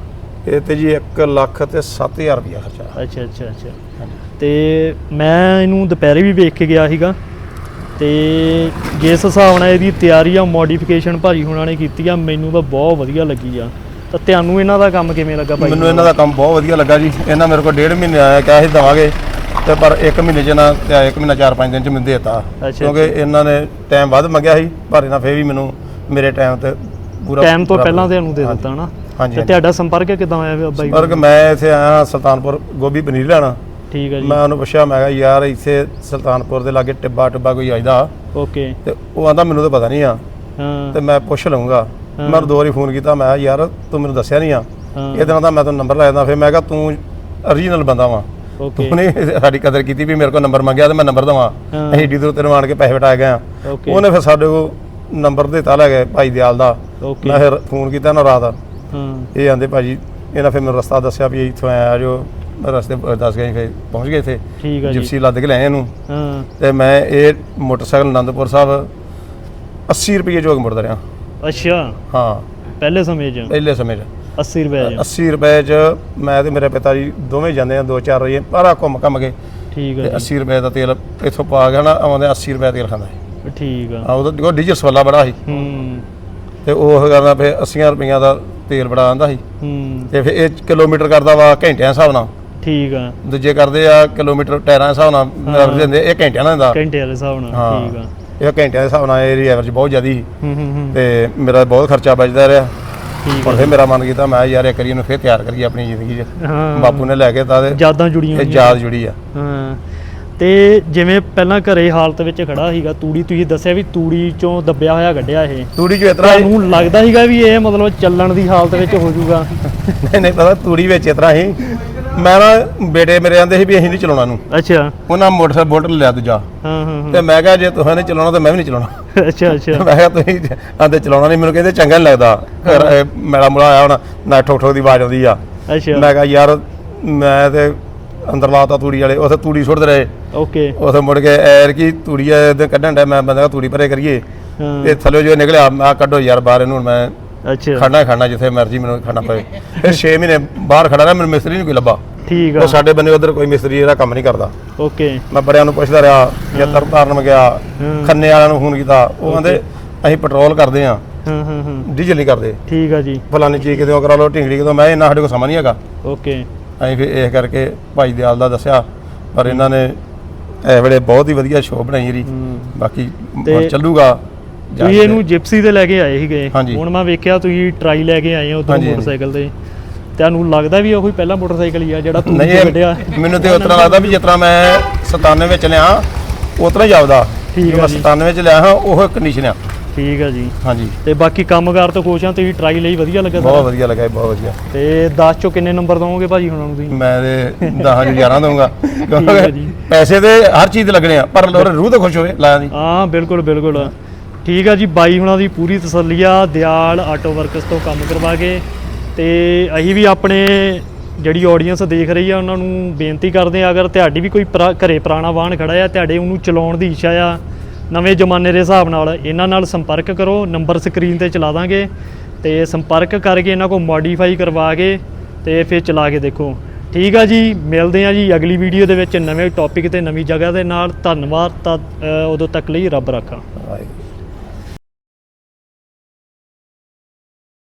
ਇਹ ਤੇ ਜੀ 1 ਲੱਖ ਤੇ 7000 ਰੁਪਇਆ ਖਰਚਾ ਅੱਛਾ ਅੱਛਾ ਅੱਛਾ। ਹਾਂਜੀ। ਤੇ ਮੈਂ ਇਹਨੂੰ ਦੁਪਹਿਰੇ ਵੀ ਵੇਖ ਕੇ ਗਿਆ ਸੀਗਾ। ਤੇ ਜਿਸ ਹਿਸਾਬ ਨਾਲ ਇਹਦੀ ਤਿਆਰੀ ਆ ਮੋਡੀਫਿਕੇਸ਼ਨ ਭਾਜੀ ਹੁਣਾਂ ਨੇ ਕੀਤੀ ਆ ਮੈਨੂੰ ਤਾਂ ਬਹੁਤ ਵਧੀਆ ਲੱਗੀ ਆ। ਤਾਂ ਤੁਹਾਨੂੰ ਇਹਨਾਂ ਦਾ ਕੰਮ ਕਿਵੇਂ ਲੱਗਾ ਭਾਈ? ਮੈਨੂੰ ਇਹਨਾਂ ਦਾ ਕੰਮ ਬਹੁਤ ਵਧੀਆ ਲੱਗਾ ਜੀ। ਇਹਨਾਂ ਮੇਰੇ ਕੋਲ ਡੇਢ ਮਹੀਨੇ ਆਇਆ ਕਿਹਾ ਸੀ ਦਵਾਂਗੇ। ਤੇ ਪਰ 1 ਮਹੀਨੇ ਚ ਨਾ ਤੇ 1 ਮਹੀਨਾ 4-5 ਦਿਨ ਚ ਮੈਨੂੰ ਦੇਤਾ। ਅੱਛਾ ਕਿਉਂਕਿ ਇਹਨਾਂ ਨੇ ਟਾਈਮ ਵੱਧ ਮੰਗਿਆ ਸੀ ਪਰ ਇਹਨਾਂ ਫੇਰ ਵੀ ਮੈਨੂੰ ਮੇਰੇ ਟਾਈਮ ਤੇ ਪੂਰਾ ਟਾਈਮ ਤੋਂ ਪੂਰਾ- ਪਹਿਲਾਂ ਤੁਹਾਨੂੰ ਦੇ ਹਾਂਜੀ। ਦਿੱਤਾ ਨਾ ਹਾਂਜੀ ਤੇ ਤੁਹਾਡਾ ਸੰਪਰਕ ਕਿਦਾਂ ਹੋਇਆ ਬਾਈ ਪਰ ਕਿ ਮੈਂ ਇੱਥੇ ਆਇਆ ਸੁਲਤਾਨਪੁਰ ਗੋਭੀ ਪਨੀਰ ਲੈਣਾ। ਠੀਕ ਹੈ ਜੀ। ਮੈਂ ਉਹਨੂੰ ਪੁੱਛਿਆ ਮੈਂ ਕਿਹਾ ਯਾਰ ਇੱਥੇ ਸੁਲਤਾਨਪੁਰ ਦੇ ਲਾਗੇ ਟਿੱਬਾ ਟਿੱਬਾ ਕੋਈ ਆਈਦਾ? ਓਕੇ। ਤੇ ਉਹ ਆਂਦਾ ਮੈਨੂੰ ਤਾਂ ਪਤਾ ਨਹੀਂ ਆ। ਹਾਂ। ਤੇ ਮੈਂ ਪੁੱਛ ਲਵਾਂਗਾ ਮੈਂ ਉਹਨੂੰ ਦੋ ਵਾਰੀ ਫੋਨ ਕੀਤਾ ਮੈਂ ਕਿਹਾ ਯਾਰ ਤੂੰ ਮੈਨੂੰ ਦੱਸਿਆ ਨਹੀਂ ਆ। ਹਾਂ। ਇਹ ਦਿਨਾਂ ਦਾ ਮੈਂ ਤੈਨੂੰ ਨੰਬਰ ਲੈ ਦਿੰਦਾ ਫਿਰ ਮੈਂ ਕਿਹਾ ਤੂੰ ਓਰੀਜਨਲ ਬੰਦਾ ਵਾਂ। ਉਹਨੇ ਸਾਡੀ ਕਦਰ ਕੀਤੀ ਵੀ ਮੇਰੇ ਕੋਲ ਨੰਬਰ ਮੰਗਿਆ ਤੇ ਮੈਂ ਨੰਬਰ ਦਵਾਂ। ਅਸੀਂ ਏਡੀ ਦੂਰ ਆਣ ਕੇ ਪੈਸੇ ਵਟਾ ਗਏ ਆ। ਉਹਨੇ ਫਿਰ ਸਾਡੇ ਕੋਲ ਨੰਬਰ ਦਿੱਤਾ ਲੈ ਗਏ ਭਾਈ ਦਿਆਲ ਦਾ। ਮੈਂ ਫਿਰ ਫੋਨ ਕੀਤਾ ਨਾ ਰਾਤ। ਹਾਂ। ਇਹ ਆਂਦੇ ਭਾਜੀ ਇਹਨਾਂ ਫਿਰ ਮੈਨੂੰ ਰਸਤਾ ਦੱਸਿਆ ਵੀ ਇੱਥੋਂ ਆਇਆ ਜੋ ਮੈਂ ਰਸਤੇ ਦੱਸ ਗਏ ਫਿਰ ਪਹੁੰਚ ਗਏ ਇੱਥੇ। ਠੀਕ ਹੈ ਜੀ। ਜਿਪਸੀ ਲੱਦ ਕੇ ਲੈ ਆਏ ਇਹਨੂੰ। ਹਾਂ। ਤੇ ਮੈਂ ਇਹ ਮੋਟਰਸਾਈਕਲ ਆਨੰਦਪੁਰ ਸਾਹਿਬ 80 ਰੁਪਏ ਜੋਗ ਮੁੜਦਾ ਰਿਹਾ। ਅੱਛਾ। ਹਾਂ। ਪਹਿਲੇ ਸਮੇਂ 'ਚ। ਪਹਿਲੇ ਸਮੇਂ 'ਚ। 80 ਰੁਪਏ 'ਚ 80 ਰੁਪਏ 'ਚ ਮੈਂ ਤੇ ਮੇਰੇ ਪਿਤਾ ਜੀ ਦੋਵੇਂ ਜਾਂਦੇ ਆ ਦੋ ਚਾਰ ਰੁਪਏ ਪਾਰਾ ਘੁੰਮ ਘੰਮ ਕੇ। ਠੀਕ ਤੇ ਹੈ 80 ਰੁਪਏ ਦਾ ਤੇਲ ਇੱਥੋਂ ਪਾ ਗਿਆ ਨਾ ਆਉਂਦੇ 80 ਰੁਪਏ ਤੇਲ ਖਾਂਦਾ ਸੀ। ਜੀ ਠੀਕ ਆ। ਆ ਉਹਦਾ ਡੀਜ਼ਲ ਸਵਾਲਾ ਬੜਾ ਸੀ। ਹੂੰ। ਤੇ ਉਹ ਕਰਨਾ ਫਿਰ 80 ਰੁਪਈਆਂ ਦਾ ਤੇਲ ਬੜਾ ਆਂਦਾ ਸੀ। ਹੂੰ। ਤੇ ਫਿਰ ਇਹ ਕਿਲੋਮੀਟਰ ਕਰਦਾ ਵਾ ਘੰਟਿਆਂ ਹਿਸਾਬ ਨਾਲ। ਠੀਕ ਆ। ਦੂਜੇ ਕਰਦੇ ਆ ਕਿਲੋਮੀਟਰ ਟਾਇਰਾਂ ਹਿਸਾਬ ਨਾਲ ਐਵਰੇਜ ਦਿੰਦੇ ਇਹ ਘੰਟਿਆਂ ਨਾਲ ਦਿੰਦਾ ਘੰਟੇ ਵਾਲੇ ਹਿਸਾਬ ਨਾਲ ਹਾਂ। ਠੀਕ ਆ। ਇਹ ਘੰਟਿਆਂ ਦੇ ਹਿਸਾਬ ਨਾਲ ਇਹਦੀ ਐਵਰੇਜ ਬਹੁਤ ਜ਼ਿਆਦੀ ਸੀ। ਹੂੰ ਹੂੰ ਹੂੰ। ਤੇ ਮੇਰਾ ਬਹੁਤ ਖਰਚਾ ਬਚਦਾ ਰਿਹਾ। ਠੀਕ ਹੁਣ ਫਿਰ ਮੇਰਾ ਮਨ ਕੀਤਾ ਮੈਂ ਯਾਰ ਇੱਕ ਵਾਰੀ ਇਹਨੂੰ ਫਿਰ ਤਿਆਰ ਕਰੀਏ ਆਪਣੀ ਜ਼ਿੰਦਗੀ 'ਚ। ਹਾਂ। ਬਾਪੂ ਨੇ ਲੈ ਕੇ ਤਾਂ ਯਾਦਾਂ ਜੁੜੀਆਂ ਇਹ ਹੋਈਆਂ। ਯਾਦ ਜੁੜੀ ਆ। ਹਾਂ। ਤੇ ਜਿਵੇਂ ਪਹਿਲਾਂ ਘਰੇ ਹਾਲਤ ਵਿੱਚ ਖੜਾ ਸੀਗਾ ਤੂੜੀ ਤੁਸੀਂ ਦੱਸਿਆ ਵੀ ਤੂੜੀ ਚੋਂ ਦੱਬਿਆ ਹੋਇਆ ਕੱਢਿਆ ਇਹ। ਤੂੜੀ 'ਚ ਇਤਰਾ ਤੁਹਾਨੂੰ ਲੱਗਦਾ ਸੀਗਾ ਵੀ ਇਹ ਮਤਲਬ ਚੱਲਣ ਦੀ ਹਾਲਤ ਵਿੱਚ ਹੋ ਜਾਊਗਾ। ਨਹੀਂ ਨਹੀਂ ਪਤਾ ਤੂੜੀ ਵਿੱਚ ਇਤਰਾ ਹੀ ਮੈਂ ਨਾ ਬੇਟੇ ਮੇਰੇ ਆਂਦੇ ਸੀ ਵੀ ਅਸੀਂ ਨਹੀਂ ਚਲਾਉਣਾ ਨੂੰ ਅੱਛਾ। ਉਹਨਾਂ ਮੋਟਰਸਾਈਕਲ ਬੁਲਟ ਲਿਆ ਦੂਜਾ। ਹਾਂ ਹਾਂ ਤੇ ਮੈਂ ਕਿਹਾ ਜੇ ਤੁਸੀਂ ਨਹੀਂ ਚਲਾਉਣਾ ਤਾਂ ਮੈਂ ਵੀ ਨਹੀਂ ਚਲਾਉਣਾ। ਅੱਛਾ ਅੱਛਾ। ਮੈਂ ਕਿਹਾ ਤੁਸੀਂ ਆਂਦੇ ਚਲਾਉਣਾ ਨਹੀਂ। ਮੈਨੂੰ ਕਹਿੰਦੇ ਚੰਗਾ ਨਹੀਂ ਲੱਗਦਾ। ਮੇਲਾ ਮੁਲਾ ਆਇਆ ਹੁਣ ਨਾ ਠੋਕ ਠੋਕ ਦੀ ਆਵਾਜ਼ ਆਉਂਦੀ ਆ। ਅੱਛਾ। ਮੈਂ ਕਿਹਾ ਯਾਰ ਮੈਂ ਤੇ ਅੰਦਰ ਲਾਤਾ ਤੂੜੀ ਵਾਲੇ ਉੱਥੇ ਤੂੜੀ ਸੁੱਟਦੇ ਰਹੇ। ਓਕੇ। ਉੱਥੇ ਮੁੜ ਕੇ ਐਰ ਕੀ ਤੂੜੀ ਕੱਢਣ ਦਾ ਮੈਂ ਬੰਦਾ ਤੂੜੀ ਪਰੇ ਕਰੀਏ। ਤੇ ਥੱਲੇ ਜੋ ਨਿਕਲਿਆ ਮੈਂ ਕੱਢੋ ਯਾਰ ਬਾਹਰ ਇਹਨੂੰ ਮੈਂ ਅੱਛਾ। ਖਾਣਾ ਹੀ ਖਾਣਾ ਜਿੱਥੇ ਮਰਜ਼ੀ ਮੈਨੂੰ ਖਾਣਾ ਪਏ। ਫਿਰ 6 ਮਹੀਨੇ ਬਾਹਰ ਖੜਾ ਰਿਹਾ ਮੈਨੂੰ ਮਿਸਤਰੀ ਨਹੀਂ ਕੋਈ ਲੱਭਾ। ਠੀਕ ਉਹ ਆ ਸਾਡੇ ਬੰਨੇ ਉਧਰ ਕੋਈ ਮਿਸਤਰੀ ਇਹਦਾ ਕੰਮ ਨਹੀਂ ਕਰਦਾ। ਓਕੇ। ਮੈਂ ਬੜਿਆਂ ਨੂੰ ਪੁੱਛਦਾ ਰਿਹਾ ਜਾਂ ਤਰਤਾਰਨ ਮੈਂ ਗਿਆ ਹਾਂ। ਖੰਨੇ ਵਾਲਿਆਂ ਨੂੰ ਫੋਨ ਕੀਤਾ। ਉਹ ਕਹਿੰਦੇ ਅਸੀਂ ਪੈਟਰੋਲ ਕਰਦੇ ਆ ਹਾਂ ਹਾਂ ਹਾਂ। ਡੀਜ਼ਲ ਨਹੀਂ ਕਰਦੇ। ਠੀਕ ਆ ਜੀ। ਫਲਾਨੀ ਚੀਜ਼ ਕਿਤੇ ਕਰਾ ਲਓ ਢਿੰਗੜੀ ਕਿਤੇ ਮੈਂ ਇਹਨਾਂ ਸਾਡੇ ਕੋਲ ਸਮਾਂ ਨਹੀਂ ਹੈਗਾ। ਓਕੇ। ਅਸੀਂ ਫਿਰ ਇਸ ਕਰਕੇ ਭਾਈ ਦਿਆਲ ਦਾ ਦੱਸਿਆ ਪਰ ਇਹਨਾਂ ਨੇ ਇਹ ਵੇਲੇ ਬਹੁਤ ਹੀ ਵਧੀਆ ਸ਼ੋਅ ਬਣਾਈ ਇਹਦੀ। ਬਾਕੀ ਤੇ ਚੱਲੂਗਾ। ਤੁਸੀਂ। ਇਹਨੂੰ ਜਿਪਸੀ ਤੇ ਲੈ ਕੇ ਆਏ ਸੀਗੇ। ਹਾਂਜੀ। ਹੁਣ ਮੈਂ ਵੇਖਿਆ ਤੁਸੀਂ ਟਰਾਈ ਲੈ ਕੇ ਆਏ ਹੋ ਹਾਂਜੀ, ਹਾਂਜੀ। ਮੋਟਰਸਾਈਕਲ ਤੇ। ਤੁਹਾਨੂੰ ਲੱਗਦਾ ਵੀ ਉਹ ਹੀ ਪਹਿਲਾ ਮੋਟਰਸਾਈਕਲ ਹੀ ਆ ਜਿਹੜਾ ਤੂੰ ਨਹੀਂ ਕੱਢਿਆ। ਮੈਨੂੰ ਤੇ ਉਤਰਾ ਲੱਗਦਾ ਵੀ ਜਿਤਨਾ ਮੈਂ 97 ਵਿੱਚ ਲਿਆ ਉਤਰਾ ਹੀ ਜਾਪਦਾ ਠੀਕ ਜੋ ਆ ਮੈਂ ਜੀ। 97 ਵਿੱਚ ਲਿਆ ਹਾਂ ਉਹ ਕੰਡੀਸ਼ਨ ਆ। ਠੀਕ ਆ ਜੀ। ਹਾਂਜੀ। ਤੇ ਬਾਕੀ ਕੰਮਕਾਰ ਤੋਂ ਖੁਸ਼ ਆ ਤੁਸੀਂ ਟਰਾਈ ਲਈ ਵਧੀਆ ਲੱਗਾ ਬਹੁਤ ਸਾਰਾ ਵਧੀਆ ਲੱਗਾ ਜੀ, ਬਹੁਤ ਵਧੀਆ। ਤੇ 10 ਚੋਂ ਕਿੰਨੇ ਨੰਬਰ ਦਵੋਗੇ ਭਾਜੀ ਹੁਣ ਨੂੰ ਤੁਸੀਂ? ਮੈਂ ਤੇ 10 ਨੂੰ 11 ਦਊਂਗਾ। ਹੈ ਕਿਉਂਕਿ ਜੀ। ਪੈਸੇ ਤੇ ਹਰ ਚੀਜ਼ ਤੇ ਲੱਗਣੇ ਆ ਪਰ ਲੋਰ ਰੂਹ ਤਾਂ ਖੁਸ਼ ਹੋਵੇ ਲਾਇਆ ਦੀ। ਹਾਂ ਬਿਲਕੁਲ ਬਿਲਕੁਲ। ਠੀਕ ਆ ਜੀ, ਬਾਈ ਹੁਣਾਂ ਦੀ ਪੂਰੀ ਤਸੱਲੀ ਆ, ਦਿਆਲ ਆਟੋ ਵਰਕਸ ਤੋਂ ਕੰਮ ਕਰਵਾ ਕੇ। ਤੇ ਅਸੀਂ ਵੀ ਆਪਣੇ ਜਿਹੜੀ ਆਡੀਅנס ਦੇਖ ਰਹੀ ਆ, ਉਹਨਾਂ ਨੂੰ ਬੇਨਤੀ ਕਰਦੇ ਆ, ਅਗਰ ਤੁਹਾਡੀ ਵੀ ਕੋਈ ਪੁਰਾ- ਘਰੇ ਪੁਰਾਣਾ ਵਾਹਨ ਖੜਾ ਆ, ਤੁਹਾਡੇ ਉਹਨੂੰ ਚਲਾਉਣ ਦੀ ਇੱਛਾ ਆ, ਨਵੇਂ ਜ਼ਮਾਨੇ ਦੇ ਹਿਸਾਬ ਨਾਲ ਇਹਨਾਂ ਨਾਲ ਸੰਪਰਕ ਕਰੋ, ਨੰਬਰ ਸਕਰੀਨ ਤੇ ਚਲਾ ਦਾਂਗੇ। ਤੇ ਸੰਪਰਕ ਕਰਕੇ ਇਹਨਾਂ ਕੋ ਮੋਡੀਫਾਈ ਕਰਵਾ ਕੇ ਤੇ ਫਿਰ ਚਲਾ ਕੇ ਦੇਖੋ। ਠੀਕ ਆ ਜੀ, ਮਿਲਦੇ ਆ ਜੀ ਅਗਲੀ ਵੀਡੀਓ ਦੇ ਵਿੱਚ ਨਵੇਂ ਟੌਪਿਕ ਤੇ ਨਵੀਂ ਜਗ੍ਹਾ ਦੇ ਨਾਲ। ਧੰਨਵਾਦ ਤਾਂ ਉਦੋਂ ਤੱਕ ਲਈ ਰੱਬ ਰਾਖਾ।